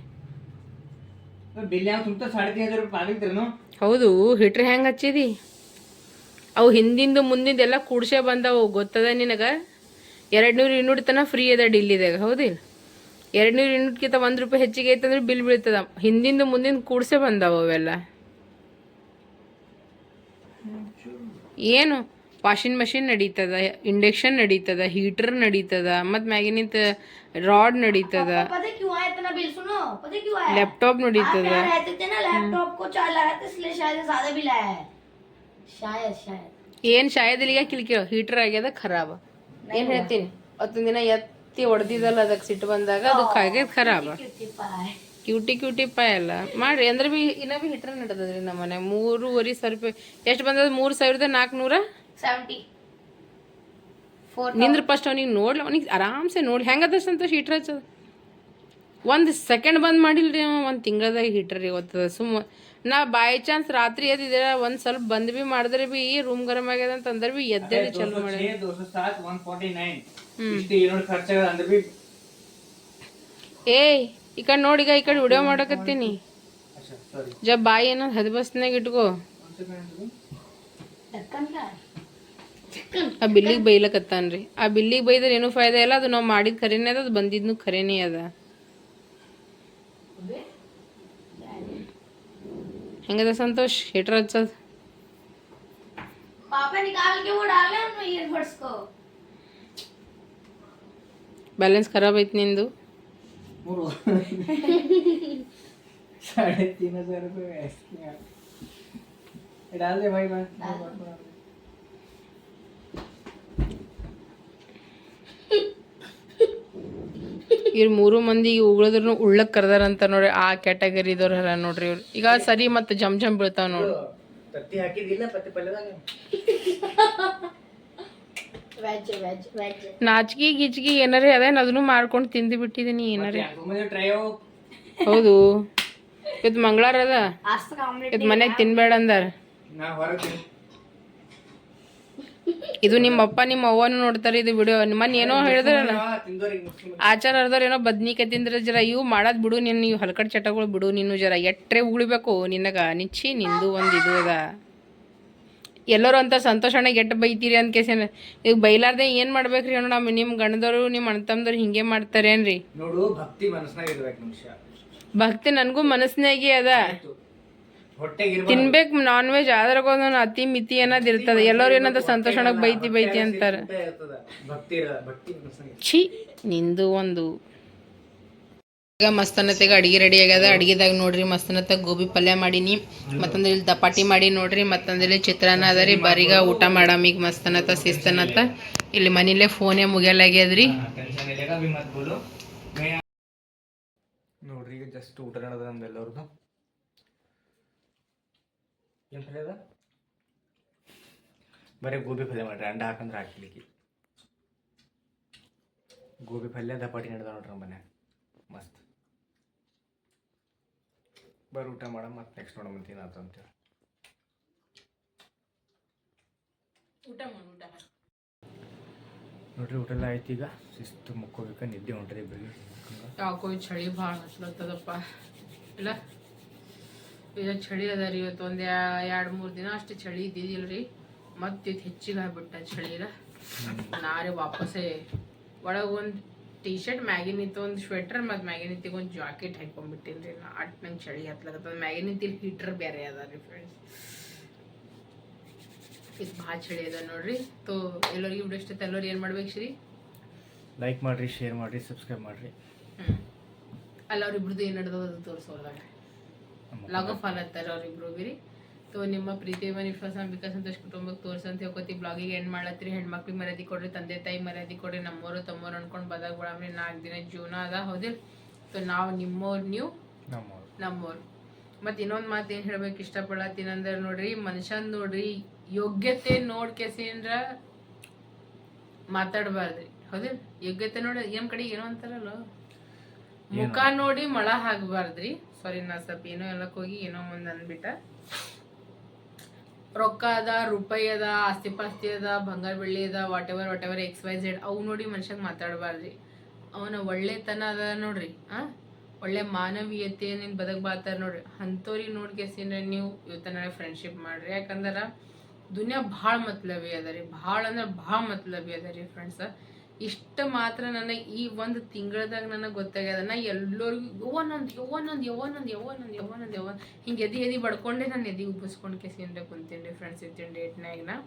ಹೌದು ಹೀಟ್ರ್ ಹೆಂಗೆ ಹಚ್ಚಿದಿ? ಅವು ಹಿಂದಿಂದು ಮುಂದಿಂದೆಲ್ಲ ಕೂಡ್ಸೇ ಬಂದವು ಗೊತ್ತದ ನಿನಗೆ? ಎರಡು ನೂರು ಇನ್ನೂರು ತನಕ ಫ್ರೀ ಅದ ಡಿಲ್ಲಿದಾಗ ಹೌದಿಲ್ಲ ಎರಡು ನೂರು ಯೂನಿಟ್ಗಿಂತ ಒಂದು ರೂಪಾಯಿ ಹೆಚ್ಚಿಗೆ ಐತಂದ್ರೆ ಬಿಲ್ ಬೀಳ್ತದ. ಹಿಂದಿಂದು ಮುಂದಿನ ಕೂಡ್ಸೆ ಬಂದಾವ ಅವೆಲ್ಲ. ಏನು? ವಾಷಿಂಗ್ ಮಷಿನ್ ನಡೀತದ ಇಂಡಕ್ಷನ್ ನಡೀತದ ಹೀಟರ್ ನಡೀತದ ಮತ್ತು ಮ್ಯಾಗಿನಿಂತ ರಾಡ್ ನಡೀತದ. ಲ್ಯಾಪ್ಟಾಪ್ ನಡೀತದ. ಏನು ಶಾಯದ್ ಕಿಲ್ಕಿ ಹೀಟರ್ ಆಗ್ಯದ ಖರಾಬ. ಏನು ಹೇಳ್ತೀನಿ? ಅವತ್ತೊಂದಿನ ಎತ್ತಿ ಹೊಡೆದಿದ್ದಲ್ಲ ಅದಕ್ಕೆ ಸಿಟ್ಟು ಬಂದಾಗ ಅದಕ್ಕೆ ಕಾಯ್ಯದ ಖರಾಬ. ಕ್ಯೂಟಿ ಕ್ಯೂಟಿ ಪಾಯ್ ಅಲ್ಲ. ಮಾಡ್ರಿ ಅಂದ್ರೆ ಭೀ ಇನ್ನ ಭೀ ಹಿಟ್ರ ನಡದ್ರಿ ನಮ್ಮ ಮನೆ. ಮೂರುವರೆ ಸಾವಿರ ರೂಪಾಯಿ. ಎಷ್ಟು ಬಂದದ? ಮೂರು ಸಾವಿರದ ನಾಲ್ಕುನೂರ ಸೆವೆಂಟಿ ನಿಂದ್ರ ಫಸ್ಟ್ ಅವನಿಗೆ ನೋಡ್ಲಿ ಅವನಿಗೆ ಆರಾಮ್ಸೆ ನೋಡ್ಲಿ. ಹೆಂಗದ ಸಂತೋಷ ಹಿಟ್ರ ಹಚ್ಚದ? ಒಂದು ಸೆಕೆಂಡ್ ಬಂದ್ ಮಾಡಿಲ್ರಿ ಅವ ಒಂದು ತಿಂಗಳದಾಗ ರೀ ಗೊತ್ತದ. ಸುಮ್ಮ ನಾ ಬಾಯ್ ಚಾನ್ಸ್ ರಾತ್ರಿ ಎದ್ದಿದ ಒಂದು ಸ್ವಲ್ಪ ಬಂದ್ ಬಿ ಮಾಡಿದ್ರೆ ಭೀ ರೂಮ್ ಗರಮ್ ಆಗ್ಯದ ಅಂತಂದ್ರೆ ಭೀ ಎದ್ದೇ ಚಲೋ ಮಾಡಿ ಏಯ್ ಈ ಕಡೆ ನೋಡಿ ಈ ಕಡೆ ವಿಡಿಯೋ ಮಾಡಕತ್ತೀನಿ. ಜ ಬಾಯಿ ಏನೋ ಹದಬಸ್ನಾಗ ಇಟ್ಕೋ. ಆ ಬಿಲ್ಲಿಗೆ ಬೈಲಕತ್ತಾನ್ರಿ. ಆ ಬಿಲ್ಲಿಗೆ ಬೈದ್ರೆ ಏನೂ ಫಾಯ್ದೆ ಇಲ್ಲ. ಅದು ನಾವು ಮಾಡಿದ ಖರೇನೆ ಅದ ಅದು ಬಂದಿದ್ನು ಖರೇನೇ ಅದ. ಹೆಂಗದ ಸಂತೋಷ್? ಹೇಟ್ರ ಹಚ್ಚದ? ಬ್ಯಾಲೆನ್ಸ್ ಖರಾಬ್ ಐತಿ ನಿಂದು. ಮೂರು साढ़े तीन हजार रुपये ऐसे यार ये डाल दे भाई भाई ಇವ್ರು ಮೂರು ಮಂದಿ ಉಗುಳಿದ್ರು ಉಳ್ಳಕ್ ಕರ್ದಾರಂತ ನೋಡ್ರಿ ಆ ಕ್ಯಾಟಗರಿದವ್ರು ಹರ ನೋಡ್ರಿ ಇವ್ರು ಈಗ ಸರಿ ಮತ್ತೆ ಜಮ್ ಜಮ್ ಬೀಳ್ತಾವ ನೋಡ್ರಿ ತತ್ತಿ ಹಾಕಿದಿಲ್ಲ ಪತ್ತೆ ಪಲ್ಯದಾಗ ನಾಚ್ಗಿ ಗಿಜ್ಗಿ ಏನಾರ ಅದೇನು ಅದನ್ನು ಮಾಡ್ಕೊಂಡು ತಿಂದು ಬಿಟ್ಟಿದ್ದೀನಿ ಏನಾರ. ಹೌದು. ಇದು ಮಂಗಳಾರ ಅದ? ಇದು ಮನೆ ತಿನ್ಬೇಡ ಅಂದಾರ. ಇದು ನಿಮ್ಮ ಅಪ್ಪ ನಿಮ್ಮ ಅವ್ವನು ನೋಡ್ತಾರೆ ಇದು ವಿಡಿಯೋ ನಿಮ್ಮನ್ನ ಏನೋ ಹೇಳಿದ್ರಲ್ಲ. ಆಚಾರ ಅರ್ದವ್ರು ಏನೋ ಬದ್ನಿಕಾಯಿ ತಿಂದ್ರೆ ಜರ ಇವು ಮಾಡೋದು ಬಿಡು. ನಿನ್ನ ಈ ಹಲ್ಕಡ್ ಚಟಗಳು ಬಿಡು. ನಿನ್ನ ಜರ ಎಟ್ರೆ ಉಳಿಬೇಕು ನಿನಗ ನಿಚ್ಚಿ ನಿಂದು ಒಂದು ಇದು ಅದ. ಎಲ್ಲರೂ ಅಂತ ಸಂತೋಷಣ ಗೆಟ್ಟು ಬೈತೀರಿ ಅಂತ ಕೇಸೇನ. ಈಗ ಬೈಲಾರ್ದೆ ಏನು ಮಾಡ್ಬೇಕ್ರಿ ಅಣ್ಣ ನಮ್ಮ ನಿಮ್ಮ ಗಂಡದವರು ನಿಮ್ಮ ಅಣ್ತಮ್ದವ್ರು ಹಿಂಗೆ ಮಾಡ್ತಾರೇನ್ರಿ ನೋಡು ಭಕ್ತಿ ಮನಸ್ನಾಗ ಇರ್ಬೇಕು ನಿಮಿಷ. ಭಕ್ತಿ ನನಗೂ ಮನಸ್ಸಿನಾಗೆ ಅದ. ತಿನ್ಬೇಕು ನಾನ್ ವೆಜ್ ಆದ್ರ ಅತಿ ಮಿತಿ ಅನ್ನೋದು ಇರ್ತದೆ. ಎಲ್ಲರೂ ಏನಂತ ಸಂತೋಷಣಕ್ಕೆ ಬೈತಿ ಬೈತಿ ಅಂತಾರೆ. ಛೀ ನಿಂದು ಒಂದು ಈಗ ಮಸ್ತನತೆಗೆ ಅಡಿಗೆ ರೆಡಿ ಆಗ್ಯದ. ಅಡಿಗೆದಾಗ ನೋಡ್ರಿ ಮಸ್ತನತ ಗೋಬಿ ಪಲ್ಯ ಮಾಡೀನಿ. ಮತ್ತಂದ್ರೆ ದಪಾಟಿ ಮಾಡಿ ನೋಡ್ರಿ. ಮತ್ತಂದ್ರೆ ಚಿತ್ರಾನ್ನ ಅದ ರೀ. ಬರೀಗ ಊಟ ಮಾಡಾಮ ಈಗ ಮಸ್ತನತ ಸಿಸ್ತನತ ಇಲ್ಲಿ ಮನೇಲೆ ಫೋನೇ ಮುಗಿಯಲಾಗ್ಯದ್ರಿ. ನೋಡ್ರಿ, ಈಗ ಜಸ್ಟ್ ಊಟ ಬರೀ ಗೋಬಿ ಪಲ್ಯ ಮಾಡ್ರಿ. ಅಂಡ ಹಾಕಂದ್ರೆ ಹಾಕ್ಲಿಕ್ಕೆ. ಗೋಬಿ ಪಲ್ಯ ದಪಾಟಿ ನಡೆದ ನೋಡ್ರಿ ಮನ್ಯಾಗ. ಮಸ್ತ್. ಬರ್ ಊಟ ಮಾಡ ಮತ್ತೆ ನೆಕ್ಸ್ಟ್ ನೋಡಮ್ ಅಂತ ಏನಾಯ್ತು ಅಂತೇಳಿ ಊಟ ಮಾಡಿ ಊಟ ನೋಡ್ರಿ ಊಟ ಎಲ್ಲ ಆಯ್ತು ಈಗ. ಶಿಸ್ತು ಮುಕ್ಕೋಬೇಕ ನಿದ್ದೆ ಹೊಂಟ್ರಿ ಬೆಳಿ ಯಾಕೋ ಈ ಚಳಿ ಭಾಳ ಹಚ್ಲತ್ತದಪ್ಪ ಇಲ್ಲ? ಈಗ ಚಳಿ ಅದ ರೀ ಇವತ್ತು ಒಂದು ಎರಡು ಮೂರು ದಿನ ಅಷ್ಟು ಚಳಿ ಇದ್ದಿದ್ದಿಲ್ಲ ರೀ. ಮತ್ತೆ ಇದು ಹೆಚ್ಚಿಗೆ ಆಗ್ಬಿಟ್ಟ ಚಳಿಗ ನಾರೇ ವಾಪಸ್ಸೇ ಒಳಗೆ ಒಂದು ಟೀ ಶರ್ಟ್ ಮ್ಯಾಗಿನಿತ್ತು ಒಂದು ಸ್ವೆಟರ್ ಮತ್ತು ಮ್ಯಾಗಿನಿತ್ತಿಗೆ ಒಂದು ಜಾಕೆಟ್ ಹಾಕೊಂಡ್ಬಿಟ್ಟಿನಿ ರೀ ನಾ ಅಟ್ ನಂಗೆ ಚಳಿ ಹತ್ಲಕತ್ತದ. ಮ್ಯಾಗಿನಿತ್ತಿಲಿ ಹೀಟರ್ ಹೀಟ್ರ್ ಬೇರೆ ಅದ ರೀ ಫ್ರೆಂಡ್ಸ್ ಇದು ಭಾಳ ಚಳಿ ಅದ ನೋಡ್ರಿ. ತೋ ಎಲ್ಲರಿಗೂ ವಿಡಿಯೋ ಇಷ್ಟ ಎಲ್ಲರು ಏನು ಮಾಡ್ಬೇಕು ಶ್ರೀ ಲೈಕ್ ಮಾಡಿರಿ ಶೇರ್ ಮಾಡಿರಿ ಸಬ್ಸ್ಕ್ರೈಬ್ ಮಾಡಿರಿ. ಹ್ಞೂ ಅಲ್ಲ ಅವ್ರಿಬ್ರದ್ದು ಏನು ನಡೆದದ ಅದು ತೋರಿಸೋದಾಗ ಲಾಗ್ ಆಫ್ ಆಲತ್ತಾರ ಅವ್ರಿಬ್ರು ಬಿರಿ ತೋ ನಿಮ್ಮ ಪ್ರೀತಿ ವಿಶ್ವಾಸ ಅಂಬಿಕಾ ಸಂತೋಷ್ ಕುಟುಂಬಕ್ಕೆ ತೋರಿಸಂತ ಹೇಳ್ಕೊತಿ ಬ್ಲಾಗಿಗೆ ಏನು ಮಾಡತ್ರಿ ಹೆಣ್ಮಕ್ಳಿಗೆ ಮರ್ಯಾದೆ ಕೊಡ್ರಿ ತಂದೆ ತಾಯಿ ಮರ್ಯಾದೆ ಕೊಡ್ರಿ ನಮ್ಮೋರು ತಮ್ಮೋರು ಅನ್ಕೊಂಡು ಬದಾಗ ಬಿಡಾಮ್ರಿ ನಾಲ್ಕು ದಿನ ಜೀವನ ಅದ ಹೌದಿಲ್ಲ ಸೊ ನಾವು ನಿಮ್ಮವ್ರು ನೀವು ನಮ್ಮವ್ರು ನಮ್ಮವ್ರು ಮತ್ತು ಇನ್ನೊಂದು ಮಾತು ಏನು ಹೇಳ್ಬೇಕು ಇಷ್ಟಪಡತ್ತೀನಿ ಅಂದ್ರೆ ನೋಡ್ರಿ ಮನುಷ್ಯನ್ ನೋಡ್ರಿ ಯೋಗ್ಯತೆ ನೋಡ್ಕೆಸಿಂದ್ರ ಮಾತಾಡಬಾರ್ದ್ರಿ. ಹೌದಿಲ್ಲ ಯೋಗ್ಯತೆ ನೋಡಿ ಏನ್ ಕಡೆ ಏನೋ ಅಂತಾರಲ್ಲ? ಮುಖ ನೋಡಿ ಮಳ ಹಾಕ್ಬಾರ್ದ್ರಿ. ಸಾರಿ ನಾ ಸ್ವಲ್ಪ ಏನೋ ಎಲ್ಲಕ್ಕೋಗಿ ಏನೋ ಮುಂದೆ ಅಂದ್ಬಿಟ್ಟ. ರೊಕ್ಕ ಅದ ರೂಪಾಯಿ ಅದ ಆಸ್ತಿ ಪಾಸ್ತಿ ಅದ ಬಂಗಾರ ಬೆಳ್ಳಿ ಅದ whatever whatever X Y Z ಅವು ನೋಡಿ ಮನುಷ್ಯಂಗೆ ಮಾತಾಡಬಾರ್ದ್ರಿ. ಅವನ ಒಳ್ಳೆತನ ಅದ ನೋಡ್ರಿ, ಆ? ಒಳ್ಳೆ ಮಾನವೀಯತೆ ನಿನ್ ಬದಕ್ಬಾತಾರ ನೋಡ್ರಿ. ಅಂಥವ್ರಿಗೆ ನೋಡ್ಕೇಸಿಂದ್ರೆ ನೀವು ಇವತ್ತನ ಫ್ರೆಂಡ್ಶಿಪ್ ಮಾಡ್ರಿ. ಯಾಕಂದ್ರೆ, ದುನಿಯಾ ಭಾಳ ಮತ್ಲಬಿ ಅದ ರೀ. ಭಾಳ ಅಂದ್ರೆ ಭಾಳ ಮತ್ಲಬಿ ಅದ ರೀ ಫ್ರೆಂಡ್ಸ್ ಇಷ್ಟ ಮಾತ್ರ ನನಗೆ ಈ ಒಂದು ತಿಂಗಳದಾಗ ನನಗೆ ಗೊತ್ತಾಗ್ಯದ. ನಾ ಎಲ್ಲರಿಗೂ ಯವ್ವ ನಂದು ಯವ್ವ ನಂದು ಯವ್ವ ನಂದು ಯವ್ವ ನಂದು ಯವ್ವ ಹಿಂಗೆ ಎದಿ ಎದಿ ಬಡ್ಕೊಂಡೆ ನಾನು ಎದಿ ಉಬ್ಬಿಸ್ಕೊಂಡು ಕೆಸಿಂದ ಕುಂತೀನಿ ರೀ ಫ್ರೆಂಡ್ಸ್ ಇದ್ದೀನಿ ಡೇಟ್ನಾಗ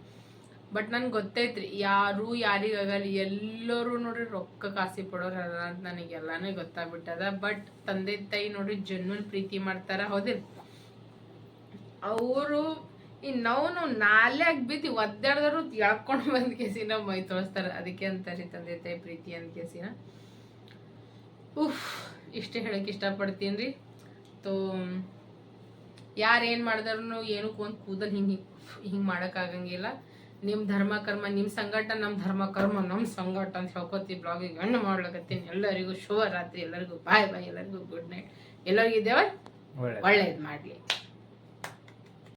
ಬಟ್ ನನ್ಗೆ ಗೊತ್ತೈತ್ರಿ, ಯಾರು ಯಾರಿಗಾಗಲ್ಲ ಎಲ್ಲರೂ ನೋಡ್ರಿ ರೊಕ್ಕ ಕಾಸಿ ಪಡೋರು ಅದ ಅಂತ ನನಗೆ ಎಲ್ಲಾನು ಗೊತ್ತಾಗ್ಬಿಟ್ಟದ. ಬಟ್ ತಂದೆ ತಾಯಿ ನೋಡ್ರಿ ಜನ್ಮನ್ ಪ್ರೀತಿ ಮಾಡ್ತಾರ ಹೌದಿಲ್ಲ ಅವರು ನಾವು ನಾಲ್ಯಾಗ ಬಿದ್ದು ಒದ್ದಾಡ್ದರು ಎಳ್ಕೊಂಡು ಬಂದ್ ಕೇಸಿನ ಮೈ ತೋರಿಸ್ತಾರ ಅದಕ್ಕೆ ಅಂತಾರಿ ತಂದೆ ತಾಯಿ ಪ್ರೀತಿ ಅಂತ ಕೇಸಿನ. ಉಫ್ ಇಷ್ಟೇ ಹೇಳಕ್ ಇಷ್ಟಪಡ್ತೀನಿ ರೀ. ತೋ ಯಾರು ಏನು ಮಾಡಿದ್ರು ಏನಕ್ಕೆ ಒಂದು ಕೂದಲು ಹಿಂಗೆ ಹಿಂಗೆ ಮಾಡೋಕ್ಕಾಗಂಗಿಲ್ಲ ನಿಮ್ಮ ಧರ್ಮ ಕರ್ಮ ನಿಮ್ಮ ಸಂಘಟ ನಮ್ಮ ಧರ್ಮ ಕರ್ಮ ನಮ್ಮ ಸಂಘಟ ಅಂತ ಹೇಳ್ಕೊತಿ ಬ್ಲಾಗಿಗೆ ಹಣ್ಣು ಮಾಡ್ಲಕತ್ತೀನಿ. ಎಲ್ಲರಿಗೂ ಶುಭ ರಾತ್ರಿ ಎಲ್ಲರಿಗೂ ಬಾಯ್ ಬಾಯ್ ಎಲ್ಲರಿಗೂ ಗುಡ್ ನೈಟ್. ಎಲ್ಲರಿಗೂ ಒಳ್ಳೆ ಒಳ್ಳೇದು ಮಾಡಲಿ.